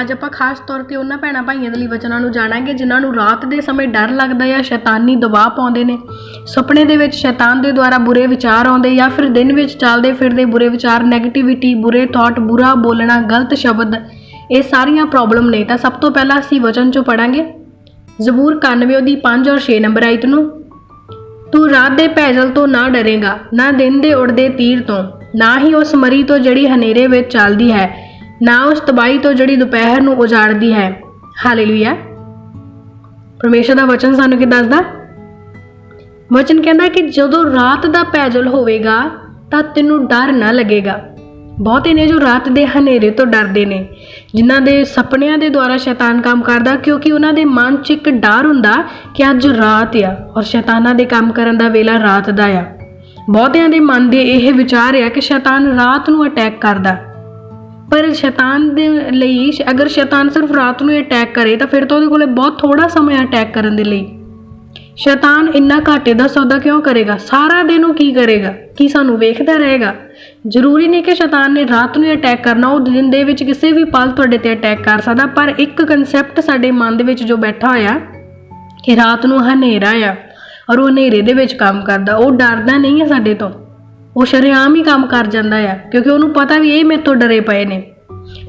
ਅੱਜ ਆਪਾਂ ਖਾਸ ਤੌਰ ਤੇ ਉਹਨਾਂ ਭੈਣਾਂ ਭਾਈਆਂ ਦੇ ਲਈ ਵਚਨਾਂ ਨੂੰ ਜਾਣਾਂਗੇ, ਜਿਨ੍ਹਾਂ ਨੂੰ ਰਾਤ ਦੇ ਸਮੇਂ ਡਰ ਲੱਗਦਾ ਜਾਂ ਸ਼ੈਤਾਨੀ ਦਬਾਅ ਪਾਉਂਦੇ ਨੇ। ਸੁਪਨੇ ਦੇ ਵਿੱਚ ਸ਼ੈਤਾਨ ਦੇ ਦੁਆਰਾ ਬੁਰੇ ਵਿਚਾਰ ਆਉਂਦੇ ਜਾਂ ਫਿਰ ਦਿਨ ਵਿੱਚ ਚੱਲਦੇ ਫਿਰਦੇ ਬੁਰੇ ਵਿਚਾਰ 네ਗੇਟਿਵਿਟੀ ਬੁਰੇ ਥਾਟ ਬੁਰਾ ਬੋਲਣਾ, ਗਲਤ ਸ਼ਬਦ, ਇਹ ਸਾਰੀਆਂ ਪ੍ਰੋਬਲਮ ਨੇ। ਤਾਂ ਸਭ ਤੋਂ ਪਹਿਲਾਂ ਅਸੀਂ ਵਚਨ ਚੋਂ ਪੜਾਂਗੇ ਜ਼ਬੂਰ 91 ਦੀ 5 ਔਰ 6 ਨੰਬਰ ਆਇਤ ਨੂੰ, ਤੂੰ ਰਾਤ ਦੇ ਭੈਜਲ ਤੋਂ ਨਾ ਡਰੇਗਾ, ਨਾ ਦਿਨ ਦੇ ਉੜਦੇ ਤੀਰ ਤੋਂ, ਨਾ ਹੀ ਉਸ ਮਰੀ ਤੋਂ ਜਿਹੜੀ ਹਨੇਰੇ ਵਿੱਚ ਚੱਲਦੀ ਹੈ। ਨਾ ਉਸ ਤਬਾਹੀ ਤੋਂ ਜਿਹੜੀ ਦੁਪਹਿਰ ਨੂੰ ਉਜਾੜਦੀ ਹੈ। ਹਾਲੇਲੂਇਆ। ਪਰਮੇਸ਼ਰ ਦਾ ਵਚਨ ਸਾਨੂੰ ਕੀ ਦੱਸਦਾ? ਵਚਨ ਕਹਿੰਦਾ ਕਿ ਜਦੋਂ ਰਾਤ ਦਾ ਪੈਜਲ ਹੋਵੇਗਾ, ਤਾਂ ਤੈਨੂੰ ਡਰ ਨਾ ਲੱਗੇਗਾ। ਬਹੁਤੇ ਨੇ ਜੋ ਰਾਤ ਦੇ ਹਨੇਰੇ ਤੋਂ ਡਰਦੇ ਨੇ, ਜਿਨ੍ਹਾਂ ਦੇ ਸੁਪਨਿਆਂ ਦੇ ਦੁਆਰਾ ਸ਼ੈਤਾਨ ਕੰਮ ਕਰਦਾ, ਕਿਉਂਕਿ ਉਹਨਾਂ ਦੇ ਮਨ 'ਚ ਇੱਕ ਡਰ ਹੁੰਦਾ ਕਿ ਅੱਜ ਰਾਤ ਆ ਔਰ ਸ਼ੈਤਾਨਾਂ ਦੇ ਕੰਮ ਕਰਨ ਦਾ ਵੇਲਾ ਰਾਤ ਦਾ ਆ। ਬਹੁਤਿਆਂ ਦੇ ਮਨ ਦੇ ਇਹ ਵਿਚਾਰ ਆ ਕਿ ਸ਼ੈਤਾਨ ਰਾਤ ਨੂੰ ਅਟੈਕ ਕਰਦਾ। ਪਰ ਸ਼ੈਤਾਨ ਦੇ ਲਈ, ਅਗਰ ਸ਼ੈਤਾਨ ਸਿਰਫ ਰਾਤ ਨੂੰ ਅਟੈਕ ਕਰੇ, ਤਾਂ ਫਿਰ ਤਾਂ ਉਹਦੇ ਕੋਲੇ ਬਹੁਤ ਥੋੜਾ ਸਮਾਂ ਅਟੈਕ ਕਰਨ ਦੇ ਲਈ। ਸ਼ੈਤਾਨ ਇੰਨਾ ਘਾਟੇ ਦਾ ਸੌਦਾ ਕਿਉਂ ਕਰੇਗਾ? ਸਾਰਾ ਦਿਨ ਉਹ ਕੀ ਕਰੇਗਾ? ਕੀ ਸਾਨੂੰ ਵੇਖਦਾ ਰਹੇਗਾ? ਜ਼ਰੂਰੀ ਨਹੀਂ ਕਿ ਸ਼ੈਤਾਨ ਨੇ ਰਾਤ ਨੂੰ ਅਟੈਕ ਕਰਨਾ, ਉਹ ਦਿਨ ਦੇ ਵਿੱਚ ਕਿਸੇ ਵੀ ਪਲ ਤੁਹਾਡੇ ਤੇ ਅਟੈਕ ਕਰ ਸਕਦਾ, ਪਰ ਇੱਕ ਕਨਸੈਪਟ ਸਾਡੇ ਮਨ ਦੇ ਵਿੱਚ ਜੋ ਬੈਠਾ ਹੋਇਆ, ਕਿ ਰਾਤ ਨੂੰ ਹਨੇਰਾ ਆ, ਔਰ ਉਹ ਹਨੇਰੇ ਦੇ ਵਿੱਚ ਕੰਮ ਕਰਦਾ, ਉਹ ਡਰਦਾ ਨਹੀਂ ਹੈ ਸਾਡੇ ਤੋਂ। ਉਹ ਸ਼ਰੇਆਮ ਹੀ ਕੰਮ ਕਰ ਜਾਂਦਾ ਆ, ਕਿਉਂਕਿ ਉਹਨੂੰ ਪਤਾ ਵੀ ਇਹ ਮੇਰੇ ਤੋਂ ਡਰੇ ਪਏ ਨੇ।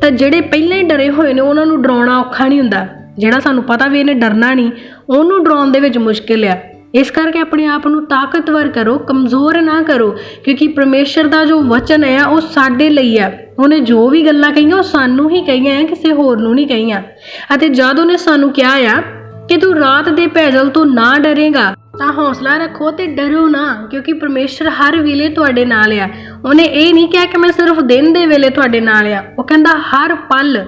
ਤਾਂ ਜਿਹੜੇ ਪਹਿਲਾਂ ਹੀ ਡਰੇ ਹੋਏ ਨੇ, ਉਹਨਾਂ ਨੂੰ ਡਰਾਉਣਾ ਔਖਾ ਨਹੀਂ ਹੁੰਦਾ। ਜਿਹੜਾ ਸਾਨੂੰ ਪਤਾ ਵੀ ਇਹਨੇ ਡਰਨਾ ਨਹੀਂ, ਉਹਨੂੰ ਡਰਾਉਣ ਦੇ ਵਿੱਚ ਮੁਸ਼ਕਿਲ ਆ। ਇਸ ਕਰਕੇ ਆਪਣੇ ਆਪ ਨੂੰ ਤਾਕਤਵਰ ਕਰੋ, ਕਮਜ਼ੋਰ ਨਾ ਕਰੋ, ਕਿਉਂਕਿ ਪਰਮੇਸ਼ਰ ਦਾ ਜੋ ਵਚਨ ਹੈ ਉਹ ਸਾਡੇ ਲਈ ਆ। ਉਹਨੇ ਜੋ ਵੀ ਗੱਲਾਂ ਕਹੀਆਂ, ਉਹ ਸਾਨੂੰ ਹੀ ਕਹੀਆਂ ਹੈ ਕਿਸੇ ਹੋਰ ਨੂੰ ਨਹੀਂ ਕਹੀਆਂ। ਅਤੇ ਜਦ ਉਹਨੇ ਸਾਨੂੰ ਕਿਹਾ ਆ ਕਿ ਤੂੰ ਰਾਤ ਦੇ ਭੈਜਲ ਤੋਂ ਨਾ ਡਰੇਗਾ ਤਾਂ ਹੌਸਲਾ ਰੱਖੋ ਤੇ ਡਰੋ ਨਾ, ਕਿਉਂਕਿ ਪਰਮੇਸ਼ਰ ਹਰ ਵੇਲੇ ਤੁਹਾਡੇ ਨਾਲ ਆ। ਉਹਨੇ ਇਹ ਨਹੀਂ ਕਿਹਾ ਕਿ ਮੈਂ ਸਿਰਫ ਦਿਨ ਦੇ ਵੇਲੇ ਤੁਹਾਡੇ ਨਾਲ ਆ। ਉਹ ਕਹਿੰਦਾ, ਹਰ ਪਲ।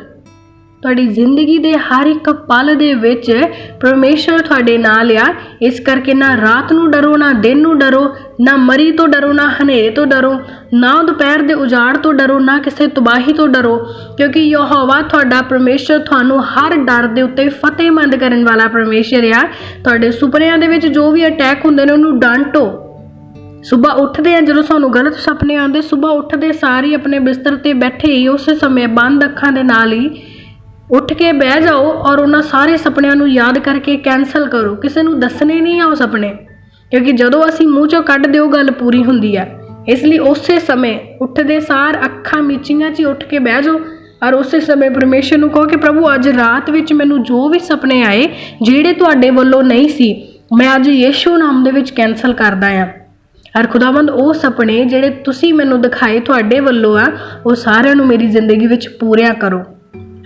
ਤੁਹਾਡੀ ਜ਼ਿੰਦਗੀ ਦੇ ਹਰ ਇੱਕ ਪਲ ਦੇ ਵਿੱਚ ਪਰਮੇਸ਼ਰ ਤੁਹਾਡੇ ਨਾਲ ਆ। ਇਸ ਕਰਕੇ ਨਾ ਰਾਤ ਨੂੰ ਡਰੋ, ਨਾ ਦਿਨ ਨੂੰ ਡਰੋ, ਨਾ ਮਰੀ ਤੋਂ ਡਰੋ, ਨਾ ਹਨੇਰੇ ਤੋਂ ਡਰੋ, ਨਾ ਦੁਪਹਿਰ ਦੇ ਉਜਾੜ ਤੋਂ ਡਰੋ, ਨਾ ਕਿਸੇ ਤਬਾਹੀ ਤੋਂ ਡਰੋ। ਕਿਉਂਕਿ ਯਹੋਵਾ ਤੁਹਾਡਾ ਪਰਮੇਸ਼ਰ ਤੁਹਾਨੂੰ ਹਰ ਡਰ ਦੇ ਉੱਤੇ ਫਤਿਹਮੰਦ ਕਰਨ ਵਾਲਾ ਪਰਮੇਸ਼ਰ ਆ। ਤੁਹਾਡੇ ਸੁਪਨਿਆਂ ਦੇ ਵਿੱਚ ਜੋ ਵੀ ਅਟੈਕ ਹੁੰਦੇ ਨੇ ਉਹਨੂੰ ਡਾਂਟੋ। ਸਵੇਰ ਉੱਠਦੇ ਆ, ਜਦੋਂ ਸਾਨੂੰ ਗਲਤ ਸੁਪਨੇ ਆਉਂਦੇ, ਸਵੇਰ ਉੱਠਦੇ ਸਾਰੀ ਆਪਣੇ ਬਿਸਤਰ ਤੇ ਬੈਠੇ ਹੀ ਉਸੇ ਸਮੇਂ ਬੰਦ ਅੱਖਾਂ ਦੇ ਨਾਲ ਹੀ ਉੱਠ ਕੇ ਬਹਿ ਜਾਓ ਔਰ ਉਹਨਾਂ ਸਾਰੇ ਸੁਪਨਿਆਂ ਨੂੰ ਯਾਦ ਕਰਕੇ ਕੈਨਸਲ ਕਰੋ। ਕਿਸੇ ਨੂੰ ਦੱਸਣੇ ਨਹੀਂ ਆ ਉਹ ਸੁਪਨੇ। ਕਿਉਂਕਿ ਜਦੋਂ ਅਸੀਂ ਮੂੰਹ ਚੋਂ ਕੱਢ ਦਿਓ, ਗੱਲ ਪੂਰੀ ਹੁੰਦੀ ਹੈ ਇਸ ਲਈ ਉਸੇ ਸਮੇਂ ਉੱਠਦੇ ਸਾਰ ਅੱਖਾਂ ਮੀਚੀਆਂ 'ਚ ਹੀ ਉੱਠ ਕੇ ਬਹਿ ਜਾਓ ਔਰ ਉਸੇ ਸਮੇਂ ਪਰਮੇਸ਼ਰ ਨੂੰ ਕਹੋ ਕਿ ਪ੍ਰਭੂ, ਅੱਜ ਰਾਤ ਵਿੱਚ ਮੈਨੂੰ ਜੋ ਵੀ ਸੁਪਨੇ ਆਏ, ਜਿਹੜੇ ਤੁਹਾਡੇ ਵੱਲੋਂ ਨਹੀਂ ਸੀ, ਮੈਂ ਅੱਜ ਯੀਸ਼ੂ ਨਾਮ ਦੇ ਵਿੱਚ ਕੈਨਸਲ ਕਰਦਾ ਆ। ਔਰ ਖੁਦਾਵੰਦ, ਉਹ ਸੁਪਨੇ ਜਿਹੜੇ ਤੁਸੀਂ ਮੈਨੂੰ ਦਿਖਾਏ ਤੁਹਾਡੇ ਵੱਲੋਂ ਆ, ਉਹ ਸਾਰਿਆਂ ਨੂੰ ਮੇਰੀ ਜ਼ਿੰਦਗੀ ਵਿੱਚ ਪੂਰਿਆ ਕਰੋ।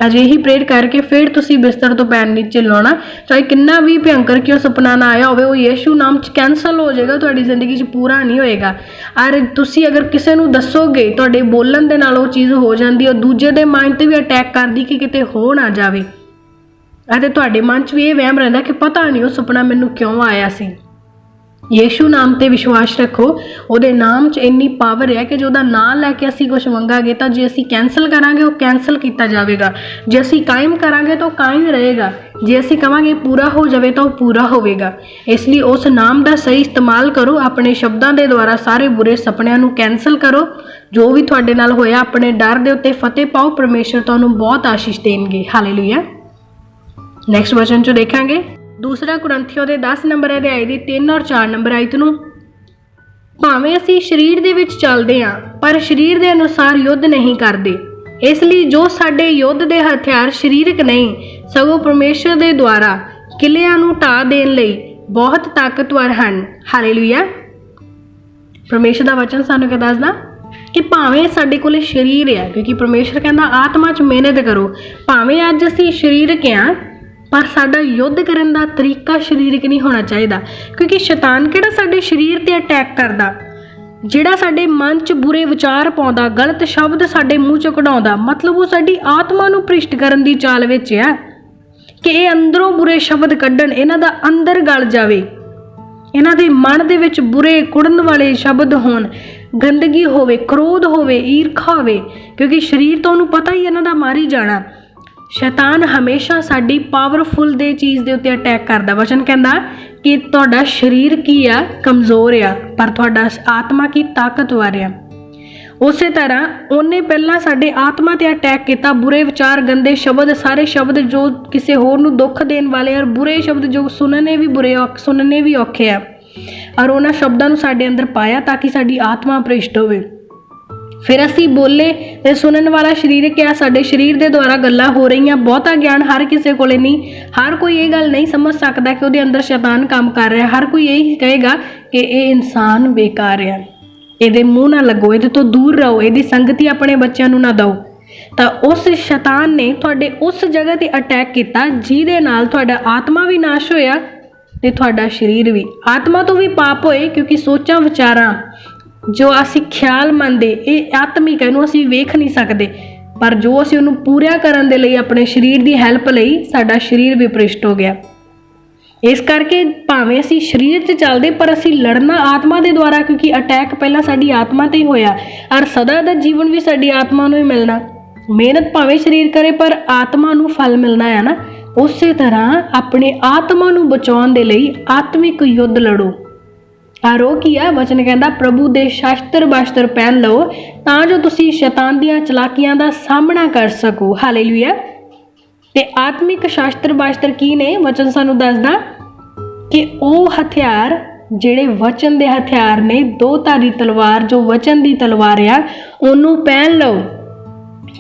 ਅਜਿਹੀ ਪ੍ਰੇਰ ਕਰਕੇ ਫਿਰ ਤੁਸੀਂ ਬਿਸਤਰ ਤੋਂ ਪੈਰ ਨੀਚੇ ਲਾਉਣਾ। ਚਾਹੇ ਕਿੰਨਾ ਵੀ ਭਿਆੰਕਰ ਕਿਉਂ ਸੁਪਨਾ ਨਾ ਆਇਆ ਹੋਵੇ, ਉਹ ਯੀਸ਼ੂ ਨਾਮ ਚ ਕੈਨਸਲ ਹੋ ਜਾਏਗਾ, ਤੁਹਾਡੀ ਜ਼ਿੰਦਗੀ 'ਚ ਪੂਰਾ ਨਹੀਂ ਹੋਏਗਾ। ਔਰ ਤੁਸੀਂ ਅਗਰ ਕਿਸੇ ਨੂੰ ਦੱਸੋਗੇ, ਤੁਹਾਡੇ ਬੋਲਣ ਦੇ ਨਾਲ ਉਹ ਚੀਜ਼ ਹੋ ਜਾਂਦੀ ਹੈ ਦੂਜੇ ਦੇ ਮਾਈਂਡ ਤੇ ਵੀ ਅਟੈਕ ਕਰਦੀ ਕਿ ਕਿਤੇ ਹੋ ਨਾ ਜਾਵੇ। ਅਤੇ ਤੁਹਾਡੇ ਮਨ 'ਚ ਵੀ ਇਹ ਵਹਿਮ ਰਹਿੰਦਾ ਕਿ ਪਤਾ ਨਹੀਂ ਉਹ ਸੁਪਨਾ ਮੈਨੂੰ ਕਿਉਂ ਆਇਆ ਸੀ। ਯੇਸ਼ੂ ਨਾਮ ਤੇ ਵਿਸ਼ਵਾਸ ਰੱਖੋ। ਉਹਦੇ ਨਾਮ 'ਚ ਇੰਨੀ ਪਾਵਰ ਹੈ ਕਿ ਜੇ ਉਹਦਾ ਨਾਮ ਲੈ ਕੇ ਅਸੀਂ ਕੁਝ ਮੰਗਾਂਗੇ ਤਾਂ ਜੇ ਅਸੀਂ ਕੈਨਸਲ ਕਰਾਂਗੇ, ਉਹ ਕੈਨਸਲ ਕੀਤਾ ਜਾਵੇਗਾ। ਜੇ ਅਸੀਂ ਕਾਇਮ ਕਰਾਂਗੇ ਤਾਂ ਉਹ ਕਾਇਮ ਰਹੇਗਾ। ਜੇ ਅਸੀਂ ਕਵਾਂਗੇ ਪੂਰਾ ਹੋ ਜਾਵੇ ਤਾਂ ਉਹ ਪੂਰਾ ਹੋਵੇਗਾ। ਇਸ ਲਈ ਉਸ ਨਾਮ ਦਾ ਸਹੀ ਇਸਤੇਮਾਲ ਕਰੋ। ਆਪਣੇ ਸ਼ਬਦਾਂ ਦੇ ਦੁਆਰਾ ਸਾਰੇ ਬੁਰੇ ਸੁਪਨਿਆਂ ਨੂੰ ਕੈਨਸਲ ਕਰੋ। ਜੋ ਵੀ ਤੁਹਾਡੇ ਨਾਲ ਹੋਇਆ, ਆਪਣੇ ਡਰ ਦੇ ਉੱਤੇ ਫਤਿਹ ਪਾਓ। ਪਰਮੇਸ਼ਰ ਤੁਹਾਨੂੰ ਬਹੁਤ ਆਸ਼ੀਸ਼ ਦੇਣਗੇ। ਹਾਲੇਲੂਇਆ ਨੈਕਸਟ ਵਚਨ ਚ ਦੇਖਾਂਗੇ। ਦੂਸਰਾ ਕੁਰੰਥੀਓ ਦੇ 10 ਨੰਬਰ ਅਧਿਆਇ ਦੀ 3 ਔਰ 4 ਨੰਬਰ ਆਇਤ ਨੂੰ ਭਾਵੇਂ ਅਸੀਂ ਸਰੀਰ ਦੇ ਵਿੱਚ ਚੱਲਦੇ ਹਾਂ, ਪਰ ਸਰੀਰ ਦੇ ਅਨੁਸਾਰ ਯੁੱਧ ਨਹੀਂ ਕਰਦੇ। ਇਸ ਲਈ ਜੋ ਸਾਡੇ ਯੁੱਧ ਦੇ ਹਥਿਆਰ ਸਰੀਰਕ ਨਹੀਂ, ਸਗੋਂ ਪਰਮੇਸ਼ਰ ਦੇ ਦੁਆਰਾ ਕਿਲਿਆਂ ਨੂੰ ਢਾ ਦੇਣ ਲਈ ਬਹੁਤ ਤਾਕਤਵਰ ਹਨ। ਹਾਲੇਲੂਇਆ। ਪਰਮੇਸ਼ਰ ਦਾ ਵਚਨ ਸਾਨੂੰ ਕੀ ਦੱਸਦਾ? ਕਿ ਭਾਵੇਂ ਸਾਡੇ ਕੋਲੇ ਸਰੀਰ ਹੈ ਕਿਉਂਕਿ ਪਰਮੇਸ਼ਰ ਕਹਿੰਦਾ, ਆਤਮਾ 'ਚ ਮਿਹਨਤ ਕਰੋ। ਭਾਵੇਂ ਅੱਜ ਅਸੀਂ ਸਰੀਰਕ ਹਾਂ ਪਰ ਸਾਡਾ ਯੁੱਧ ਕਰਨ ਦਾ ਤਰੀਕਾ ਸਰੀਰਕ ਨਹੀਂ ਹੋਣਾ ਚਾਹੀਦਾ, ਕਿਉਂਕਿ ਸ਼ੈਤਾਨ ਕਿਹੜਾ ਸਾਡੇ ਸਰੀਰ ਤੇ ਅਟੈਕ ਕਰਦਾ? ਜਿਹੜਾ ਸਾਡੇ ਮਨ 'ਚ ਬੁਰੇ ਵਿਚਾਰ ਪਾਉਂਦਾ, ਗਲਤ ਸ਼ਬਦ ਸਾਡੇ ਮੂੰਹ 'ਚ ਕਢਾਉਂਦਾ, ਮਤਲਬ ਉਹ ਸਾਡੀ ਆਤਮਾ ਨੂੰ ਭ੍ਰਿਸ਼ਟ ਕਰਨ ਦੀ ਚਾਲ ਵਿੱਚ ਹੈ। ਕਿ ਇਹ ਅੰਦਰੋਂ ਬੁਰੇ ਸ਼ਬਦ ਕੱਢਣ, ਇਹਨਾਂ ਦਾ ਅੰਦਰ ਗਲ ਜਾਵੇ। ਇਹਨਾਂ ਦੇ ਮਨ ਦੇ ਵਿੱਚ ਬੁਰੇ ਕੁੜਨ ਵਾਲੇ ਸ਼ਬਦ ਹੋਣ, ਗੰਦਗੀ ਹੋਵੇ, ਕ੍ਰੋਧ ਹੋਵੇ, ਈਰਖਾ ਹੋਵੇ, ਕਿਉਂਕਿ ਸਰੀਰ ਤਾਂ ਉਹਨੂੰ ਪਤਾ ਹੀ ਇਹਨਾਂ ਦਾ ਮਾਰੀ ਜਾਣਾ। ਸ਼ੈਤਾਨ ਹਮੇਸ਼ਾ ਸਾਡੀ ਪਾਵਰਫੁਲ ਦੇ ਚੀਜ਼ ਦੇ ਉੱਤੇ ਅਟੈਕ ਕਰਦਾ। ਵਚਨ ਕਹਿੰਦਾ ਕਿ ਤੁਹਾਡਾ ਸਰੀਰ ਕੀ ਆ? ਕਮਜ਼ੋਰ ਆ, ਪਰ ਤੁਹਾਡਾ ਆਤਮਾ ਕੀ? ਤਾਕਤਵਰ ਆ। ਉਸੇ ਤਰ੍ਹਾਂ ਉਹਨੇ ਪਹਿਲਾਂ ਸਾਡੇ ਆਤਮਾ ਤੇ ਅਟੈਕ ਕੀਤਾ। ਬੁਰੇ ਵਿਚਾਰ, ਗੰਦੇ ਸ਼ਬਦ, ਸਾਰੇ ਸ਼ਬਦ ਜੋ ਕਿਸੇ ਹੋਰ ਨੂੰ ਦੁੱਖ ਦੇਣ ਵਾਲੇ ਔਰ ਬੁਰੇ ਸ਼ਬਦ ਜੋ ਸੁਣਨੇ ਵੀ ਬੁਰੇ ਔਖ, ਸੁਣਨੇ ਵੀ ਔਖੇ ਆ। ਔਰ ਉਹਨਾਂ ਸ਼ਬਦਾਂ ਨੂੰ ਸਾਡੇ ਅੰਦਰ ਪਾਇਆ ਤਾਂ ਕਿ ਸਾਡੀ ਆਤਮਾ ਭ੍ਰਿਸ਼ਟ ਹੋਵੇ। ਫਿਰ ਅਸੀਂ ਬੋਲੇ ਤੇ ਸੁਣਨ ਵਾਲਾ ਸਰੀਰ ਕਿਹਾ, ਸਾਡੇ ਸਰੀਰ ਦੇ ਦੁਆਰਾ ਗੱਲਾਂ ਹੋ ਰਹੀਆਂ, ਬਹੁਤਾ ਗਿਆਨ ਹਰ ਕਿਸੇ ਕੋਲੇ ਨਹੀਂ। ਹਰ ਕੋਈ ਇਹ ਗੱਲ ਨਹੀਂ ਸਮਝ ਸਕਦਾ ਕਿ ਉਹਦੇ ਅੰਦਰ ਸ਼ੈਤਾਨ ਕੰਮ ਕਰ ਰਿਹਾ। ਹਰ ਕੋਈ ਇਹ ਕਹੇਗਾ ਕਿ ਇਹ ਇਨਸਾਨ ਬੇਕਾਰ ਹੈ। ਇਹਦੇ ਮੂੰਹ ਨਾ ਲੱਗੋ, ਇਹਦੇ ਤੋਂ ਦੂਰ ਰਹੋ, ਇਹਦੀ ਸੰਗਤੀ ਆਪਣੇ ਬੱਚਿਆਂ ਨੂੰ ਨਾ ਦਿਓ। ਤਾਂ ਉਸ ਸ਼ੈਤਾਨ ਨੇ ਤੁਹਾਡੇ ਉਸ ਜਗ੍ਹਾ ਤੇ ਅਟੈਕ ਕੀਤਾ, ਜਿਹਦੇ ਨਾਲ ਤੁਹਾਡਾ ਆਤਮਾ ਵੀ ਨਾਸ਼ ਹੋਇਆ ਤੇ ਤੁਹਾਡਾ ਸਰੀਰ ਵੀ। ਆਤਮਾ ਤੋਂ ਵੀ ਪਾਪ ਹੋਏ, ਕਿਉਂਕਿ ਸੋਚਾਂ, ਵਿਚਾਰਾਂ ਜੋ ਅਸੀਂ ਖਿਆਲ ਮੰਨਦੇ ਇਹ ਆਤਮਿਕ ਹੈ, ਇਹਨੂੰ ਅਸੀਂ ਵੇਖ ਨਹੀਂ ਸਕਦੇ। ਪਰ ਜੋ ਅਸੀਂ ਉਹਨੂੰ ਪੂਰਾ ਕਰਨ ਦੇ ਲਈ ਆਪਣੇ ਸਰੀਰ ਦੀ ਹੈਲਪ ਲਈ ਸਾਡਾ ਸਰੀਰ ਵਿਪ੍ਰਿਸ਼ਟ ਹੋ ਗਿਆ। ਇਸ ਕਰਕੇ ਭਾਵੇਂ ਅਸੀਂ ਸਰੀਰ 'ਚ ਚੱਲਦੇ ਪਰ ਅਸੀਂ ਲੜਨਾ ਆਤਮਾ ਦੇ ਦੁਆਰਾ ਕਿਉਂਕਿ ਅਟੈਕ ਪਹਿਲਾਂ ਸਾਡੀ ਆਤਮਾ ਤੇ ਹੀ ਹੋਇਆ। ਔਰ ਸਦਾ ਦਾ ਜੀਵਨ ਵੀ ਸਾਡੀ ਆਤਮਾ ਨੂੰ ਹੀ ਮਿਲਣਾ। ਮਿਹਨਤ ਭਾਵੇਂ ਸਰੀਰ ਕਰੇ ਪਰ ਆਤਮਾ ਨੂੰ ਫਲ ਮਿਲਣਾ ਹੈ ਨਾ? ਉਸੇ ਤਰ੍ਹਾਂ ਆਪਣੇ ਆਤਮਾ ਨੂੰ ਬਚਾਉਣ ਦੇ ਲਈ ਆਤਮਿਕ ਯੁੱਧ ਲੜੋ। ਔਰ ਉਹ ਕੀ ਆ? ਵਚਨ ਕਹਿੰਦਾ, ਪ੍ਰਭੂ ਦੇ ਸ਼ਾਸਤਰ ਬਾਸਤਰ ਪਹਿਨ ਲਓ, ਤਾਂ ਜੋ ਤੁਸੀਂ ਸ਼ੈਤਾਨ ਦੀਆਂ ਚਲਾਕੀਆਂ ਦਾ ਸਾਹਮਣਾ ਕਰ ਸਕੋ। ਹਾਲੇਲੂਇਆ ਤੇ ਆਤਮਿਕ ਸ਼ਾਸਤਰ ਬਾਸਤਰ ਕੀ ਨੇ? ਵਚਨ ਸਾਨੂੰ ਦੱਸਦਾ ਕਿ ਉਹ ਹਥਿਆਰ ਜਿਹੜੇ ਵਚਨ ਦੇ ਹਥਿਆਰ ਨੇ, ਦੋ ਧਾਰੀ ਤਲਵਾਰ, ਜੋ ਵਚਨ ਦੀ ਤਲਵਾਰ ਆ, ਉਹਨੂੰ ਪਹਿਨ ਲਓ।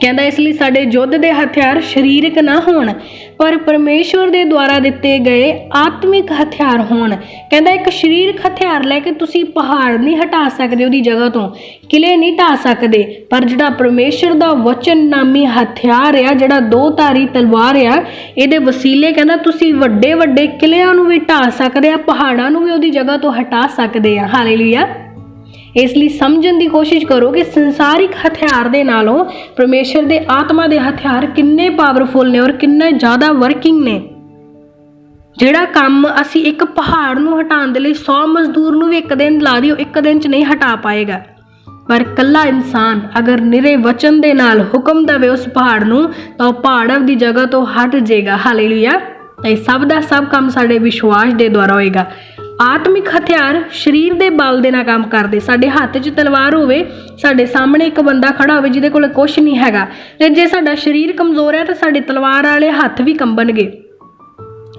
ਕਹਿੰਦਾ ਇਸ ਲਈ ਸਾਡੇ ਯੁੱਧ ਦੇ ਹਥਿਆਰ ਸਰੀਰਕ ਨਾ ਹੋਣ, ਪਰ ਪਰਮੇਸ਼ਵਰ ਦੇ ਦੁਆਰਾ ਦਿੱਤੇ ਗਏ ਆਤਮਿਕ ਹਥਿਆਰ ਹੋਣ। ਕਹਿੰਦਾ ਇੱਕ ਸਰੀਰਕ ਹਥਿਆਰ ਲੈ ਕੇ ਤੁਸੀਂ ਪਹਾੜ ਨਹੀਂ ਹਟਾ ਸਕਦੇ ਉਹਦੀ ਜਗ੍ਹਾ ਤੋਂ, ਕਿਲੇ ਨਹੀਂ ਢਾ ਸਕਦੇ, ਪਰ ਜਿਹੜਾ ਪਰਮੇਸ਼ਵਰ ਦਾ ਵਚਨ ਨਾਮੀ ਹਥਿਆਰ ਆ, ਜਿਹੜਾ ਦੋ ਧਾਰੀ ਤਲਵਾਰ ਆ, ਇਹਦੇ ਵਸੀਲੇ ਕਹਿੰਦਾ ਤੁਸੀਂ ਵੱਡੇ ਵੱਡੇ ਕਿਲਿਆਂ ਨੂੰ ਵੀ ਢਾ ਸਕਦੇ ਆ, ਪਹਾੜਾਂ ਨੂੰ ਵੀ ਉਹਦੀ ਜਗ੍ਹਾ ਤੋਂ ਹਟਾ ਸਕਦੇ ਆ। ਹਾਲੇਲੂਇਆ। ਇਸ ਲਈ ਸਮਝਣ ਦੀ ਕੋਸ਼ਿਸ਼ ਕਰੋ ਕਿ ਸੰਸਾਰਿਕ ਹਥਿਆਰ ਦੇ ਨਾਲੋਂ ਪਰਮੇਸ਼ਰ ਦੇ ਆਤਮਾ ਦੇ ਹਥਿਆਰ ਕਿੰਨੇ ਪਾਵਰਫੁਲ ਨੇ ਔਰ ਕਿੰਨੇ ਜ਼ਿਆਦਾ ਵਰਕਿੰਗ ਨੇ। ਜਿਹੜਾ ਕੰਮ ਅਸੀਂ ਇੱਕ ਪਹਾੜ ਨੂੰ ਹਟਾਉਣ ਦੇ ਲਈ 100 ਮਜ਼ਦੂਰ ਨੂੰ ਵੀ ਇੱਕ ਦਿਨ ਲਾ ਦਿਓ, ਇੱਕ ਦਿਨ 'ਚ ਨਹੀਂ ਹਟਾ ਪਾਏਗਾ। ਪਰ ਕੱਲਾ ਇਨਸਾਨ ਅਗਰ ਨਿਰੇ ਵਚਨ ਦੇ ਨਾਲ ਹੁਕਮ ਦੇਵੇ ਉਸ ਪਹਾੜ ਨੂੰ, ਤਾਂ ਉਹ ਪਹਾੜ ਦੀ ਜਗ੍ਹਾ ਤੋਂ ਹਟ ਜਾਏਗਾ। ਹਾਲੇਲੂਇਆ ਤਾਂ ਇਹ ਸਭ ਦਾ ਸਭ ਕੰਮ ਸਾਡੇ ਵਿਸ਼ਵਾਸ ਦੇ ਦੁਆਰਾ ਹੋਏਗਾ। ਆਤਮਿਕ ਹਥਿਆਰ ਸਰੀਰ ਦੇ ਬਲ ਦੇ ਨਾਲ ਕੰਮ ਕਰਦੇ। ਸਾਡੇ ਹੱਥ 'ਚ ਤਲਵਾਰ ਹੋਵੇ, ਸਾਡੇ ਸਾਹਮਣੇ ਇੱਕ ਬੰਦਾ ਖੜਾ ਹੋਵੇ ਜਿਹਦੇ ਕੋਲ ਕੁਝ ਨਹੀਂ ਹੈਗਾ। ਤੇ ਜੇ ਸਾਡਾ ਸਰੀਰ ਕਮਜ਼ੋਰ ਹੈ ਤਾਂ ਸਾਡੇ ਤਲਵਾਰ ਵਾਲੇ ਹੱਥ ਵੀ ਕੰਬਣਗੇ।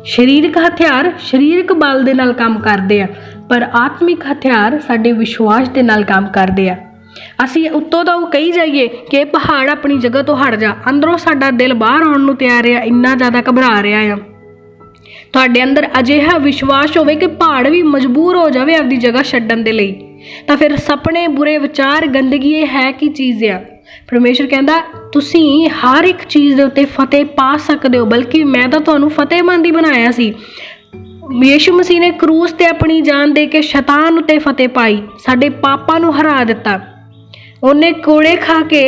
ਸਰੀਰਕ ਹਥਿਆਰ ਸਰੀਰਕ ਬਲ ਦੇ ਨਾਲ ਕੰਮ ਕਰਦੇ ਆ, ਪਰ ਆਤਮਿਕ ਹਥਿਆਰ ਸਾਡੇ ਵਿਸ਼ਵਾਸ ਦੇ ਨਾਲ ਕੰਮ ਕਰਦੇ ਆ। ਅਸੀਂ ਉੱਤੋਂ ਤਾਂ ਉਹ ਕਹੀ ਜਾਈਏ ਕਿ ਪਹਾੜ ਆਪਣੀ ਜਗ੍ਹਾ ਤੋਂ ਹਟ ਜਾ। ਅੰਦਰੋਂ ਸਾਡਾ ਦਿਲ ਬਾਹਰ ਆਉਣ ਨੂੰ ਤਿਆਰ ਆ, ਇੰਨਾ ਜ਼ਿਆਦਾ ਘਬਰਾ ਰਿਹਾ ਆ। ਤੁਹਾਡੇ ਅੰਦਰ ਅਜਿਹਾ ਵਿਸ਼ਵਾਸ ਹੋਵੇ ਕਿ ਪਹਾੜ ਵੀ ਮਜਬੂਰ ਹੋ ਜਾਵੇ ਆਪਦੀ ਜਗ੍ਹਾ ਛੱਡਣ ਦੇ ਲਈ, ਤਾਂ ਫਿਰ ਸੁਪਨੇ ਬੁਰੇ ਵਿਚਾਰ ਗੰਦਗੀ ਇਹ ਹੈ ਕੀ ਚੀਜ਼ ਆ? ਪਰਮੇਸ਼ਰ ਕਹਿੰਦਾ, ਤੁਸੀਂ ਹਰ ਇੱਕ ਚੀਜ਼ ਦੇ ਉੱਤੇ ਫਤਿਹ ਪਾ ਸਕਦੇ ਹੋ, ਬਲਕਿ ਮੈਂ ਤਾਂ ਤੁਹਾਨੂੰ ਫਤਿਹਮੰਦ ਹੀ ਬਣਾਇਆ ਸੀ। ਯੀਸ਼ੂ ਮਸੀਹ ਨੇ ਕਰੂਸ ਤੇ ਆਪਣੀ ਜਾਨ ਦੇ ਕੇ ਸ਼ੈਤਾਨ ਉਤੇ ਫਤਿਹ ਪਾਈ, ਸਾਡੇ ਪਾਪਾਂ ਨੂੰ ਹਰਾ ਦਿੱਤਾ। ਉਹਨੇ ਕੋੜੇ ਖਾ ਕੇ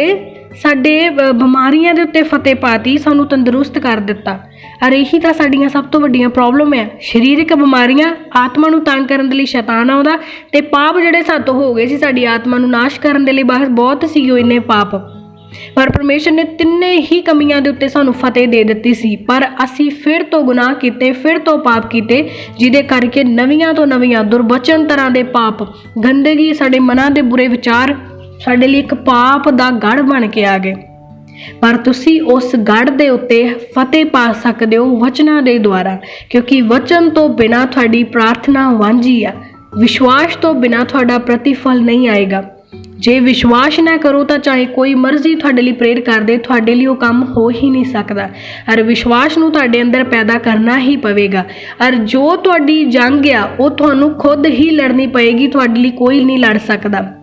ਸਾਡੇ ਬਿਮਾਰੀਆਂ ਦੇ ਉੱਤੇ ਫਤਿਹ ਪਾਤੀ, ਸਾਨੂੰ ਤੰਦਰੁਸਤ ਕਰ ਦਿੱਤਾ। ਅਰੇ ਇਹੀ ਤਾਂ ਸਾਡੀਆਂ ਸਭ ਤੋਂ ਵੱਡੀਆਂ ਪ੍ਰੋਬਲਮ ਹੈ ਸਰੀਰਕ ਬਿਮਾਰੀਆਂ ਆਤਮਾ ਨੂੰ ਤੰਗ ਕਰਨ ਦੇ ਲਈ ਸ਼ੈਤਾਨ ਆਉਂਦਾ ਤੇ ਪਾਪ ਜਿਹੜੇ ਸਾਤੋਂ ਹੋ ਗਏ ਸੀ, ਸਾਡੀ ਆਤਮਾ ਨੂੰ ਨਾਸ਼ ਕਰਨ ਦੇ ਲਈ ਬਸ ਬਹੁਤ ਸੀ ਉਹ ਇੰਨੇ ਪਾਪ। ਪਰ ਪਰਮੇਸ਼ਰ ਨੇ ਤਿੰਨੇ ਹੀ ਕਮੀਆਂ ਦੇ ਉੱਤੇ ਸਾਨੂੰ ਫਤਿਹ ਦੇ ਦਿੱਤੀ ਸੀ। ਪਰ ਅਸੀਂ ਫਿਰ ਤੋਂ ਗੁਨਾਹ ਕੀਤੇ, ਫਿਰ ਤੋਂ ਪਾਪ ਕੀਤੇ, ਜਿਹਦੇ ਕਰਕੇ ਨਵੀਆਂ ਤੋਂ ਨਵੀਆਂ ਦੁਰਬਚਨ ਤਰ੍ਹਾਂ ਦੇ ਪਾਪ, ਗੰਦਗੀ ਸਾਡੇ ਮਨਾਂ ਦੇ ਬੁਰੇ ਵਿਚਾਰ ਸਾਡੇ ਲਈ ਇੱਕ ਪਾਪ ਦਾ ਗੜ ਬਣ ਕੇ ਆ ਗਏ। ਪਰ ਤੁਸੀਂ ਉਸ ਗੜ ਦੇ ਉੱਤੇ ਫਤਿਹ ਪਾ ਸਕਦੇ ਹੋ ਵਚਨਾਂ ਦੇ ਦੁਆਰਾ, ਕਿਉਂਕਿ ਵਚਨ ਤੋਂ ਬਿਨਾ ਤੁਹਾਡੀ ਪ੍ਰਾਰਥਨਾ ਵਾਂਝੀ ਆ। ਵਿਸ਼ਵਾਸ ਤੋਂ ਬਿਨਾ ਤੁਹਾਡਾ ਪ੍ਰਤੀਫਲ ਨਹੀਂ ਆਏਗਾ। ਜੇ ਵਿਸ਼ਵਾਸ ਨਾ ਕਰੋ ਤਾਂ ਚਾਹੇ ਕੋਈ ਮਰਜ਼ੀ ਤੁਹਾਡੇ ਲਈ ਪ੍ਰੇਰ ਕਰ ਦੇ, ਤੁਹਾਡੇ ਲਈ ਉਹ ਕੰਮ ਹੋ ਹੀ ਨਹੀਂ ਸਕਦਾ। ਅਰ ਵਿਸ਼ਵਾਸ ਨੂੰ ਤੁਹਾਡੇ ਅੰਦਰ ਪੈਦਾ ਕਰਨਾ ਹੀ ਪਵੇਗਾ। ਅਰ ਜੋ ਤੁਹਾਡੀ ਜੰਗ ਆ, ਉਹ ਤੁਹਾਨੂੰ ਖੁਦ ਹੀ ਲੜਨੀ ਪਏਗੀ, ਤੁਹਾਡੇ ਲਈ ਕੋਈ ਨਹੀਂ ਲੜ ਸਕਦਾ।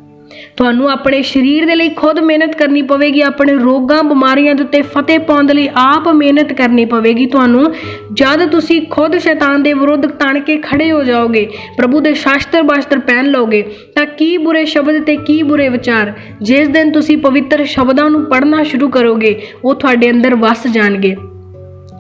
ਤੁਹਾਨੂੰ ਆਪਣੇ ਸਰੀਰ ਦੇ ਲਈ ਖੁਦ ਮਿਹਨਤ ਕਰਨੀ ਪਵੇਗੀ, ਆਪਣੇ ਰੋਗਾਂ, ਬਿਮਾਰੀਆਂ ਦੇ ਉੱਤੇ ਫਤਿਹ ਪਾਉਣ ਦੇ ਲਈ ਆਪ ਮਿਹਨਤ ਕਰਨੀ ਪਵੇਗੀ। ਤੁਹਾਨੂੰ ਜਦ ਤੁਸੀਂ ਖੁਦ ਸ਼ੈਤਾਨ ਦੇ ਵਿਰੁੱਧ ਤਣ ਕੇ ਖੜੇ ਹੋ ਜਾਓਗੇ, ਪ੍ਰਭੂ ਦੇ ਸ਼ਾਸਤਰ ਬਾਸਤਰ ਪਹਿਨ ਲਓਗੇ, ਤਾਂ ਕੀ ਬੁਰੇ ਸ਼ਬਦ ਤੇ ਕੀ ਬੁਰੇ ਵਿਚਾਰ? ਜਿਸ ਦਿਨ ਤੁਸੀਂ ਪਵਿੱਤਰ ਸ਼ਬਦਾਂ ਨੂੰ ਪੜ੍ਹਨਾ ਸ਼ੁਰੂ ਕਰੋਗੇ, ਉਹ ਤੁਹਾਡੇ ਅੰਦਰ ਵਸ ਜਾਣਗੇ।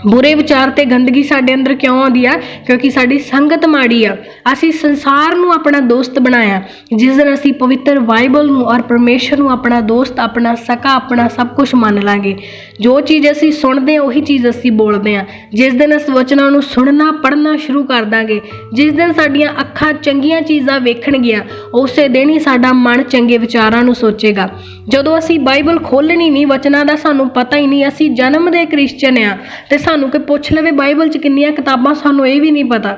ਬੁਰੇ ਵਿਚਾਰ ਤੇ ਗੰਦਗੀ ਸਾਡੇ ਅੰਦਰ ਕਿਉਂ ਆਉਂਦੀ ਆ? ਕਿਉਂਕਿ ਸਾਡੀ ਸੰਗਤ ਮਾੜੀ ਆ। ਅਸੀਂ ਸੰਸਾਰ ਨੂੰ ਆਪਣਾ ਦੋਸਤ ਬਣਾਇਆ। ਜਿਸ ਦਿਨ ਅਸੀਂ ਪਵਿੱਤਰ ਬਾਈਬਲ ਨੂੰ ਔਰ ਪਰਮੇਸ਼ਰ ਨੂੰ ਆਪਣਾ ਦੋਸਤ, ਆਪਣਾ ਸਕਾ, ਆਪਣਾ ਸਭ ਕੁਝ ਮੰਨ ਲਾਂਗੇ। ਜੋ ਚੀਜ਼ ਅਸੀਂ ਸੁਣਦੇ ਹਾਂ, ਉਹੀ ਚੀਜ਼ ਅਸੀਂ ਬੋਲਦੇ ਹਾਂ। ਜਿਸ ਦਿਨ ਇਸ ਵਚਨਾਂ ਨੂੰ ਸੁਣਨਾ, ਪੜ੍ਹਨਾ ਸ਼ੁਰੂ ਕਰ ਦਾਂਗੇ। ਜਿਸ ਦਿਨ ਸਾਡੀਆਂ ਅੱਖਾਂ ਚੰਗੀਆਂ ਚੀਜ਼ਾਂ ਵੇਖਣਗੀਆਂ, ਉਸੇ ਦਿਨ ਹੀ ਸਾਡਾ ਮਨ ਚੰਗੇ ਵਿਚਾਰਾਂ ਨੂੰ ਸੋਚੇਗਾ। ਜਦੋਂ ਅਸੀਂ ਬਾਈਬਲ ਖੋਲਣੀ ਨਹੀਂ, ਵਚਨਾਂ ਦਾ ਸਾਨੂੰ ਪਤਾ ਹੀ ਨਹੀਂ, ਅਸੀਂ ਜਨਮ ਦੇ ਕ੍ਰਿਸਚੀਅਨ ਆ ਤੇ ਸਾਨੂੰ ਕੋਈ ਪੁੱਛ ਲਵੇ ਬਾਈਬਲ 'ਚ ਕਿੰਨੀਆਂ ਕਿਤਾਬਾਂ ਸਾਨੂੰ ਇਹ ਵੀ ਨਹੀਂ ਪਤਾ।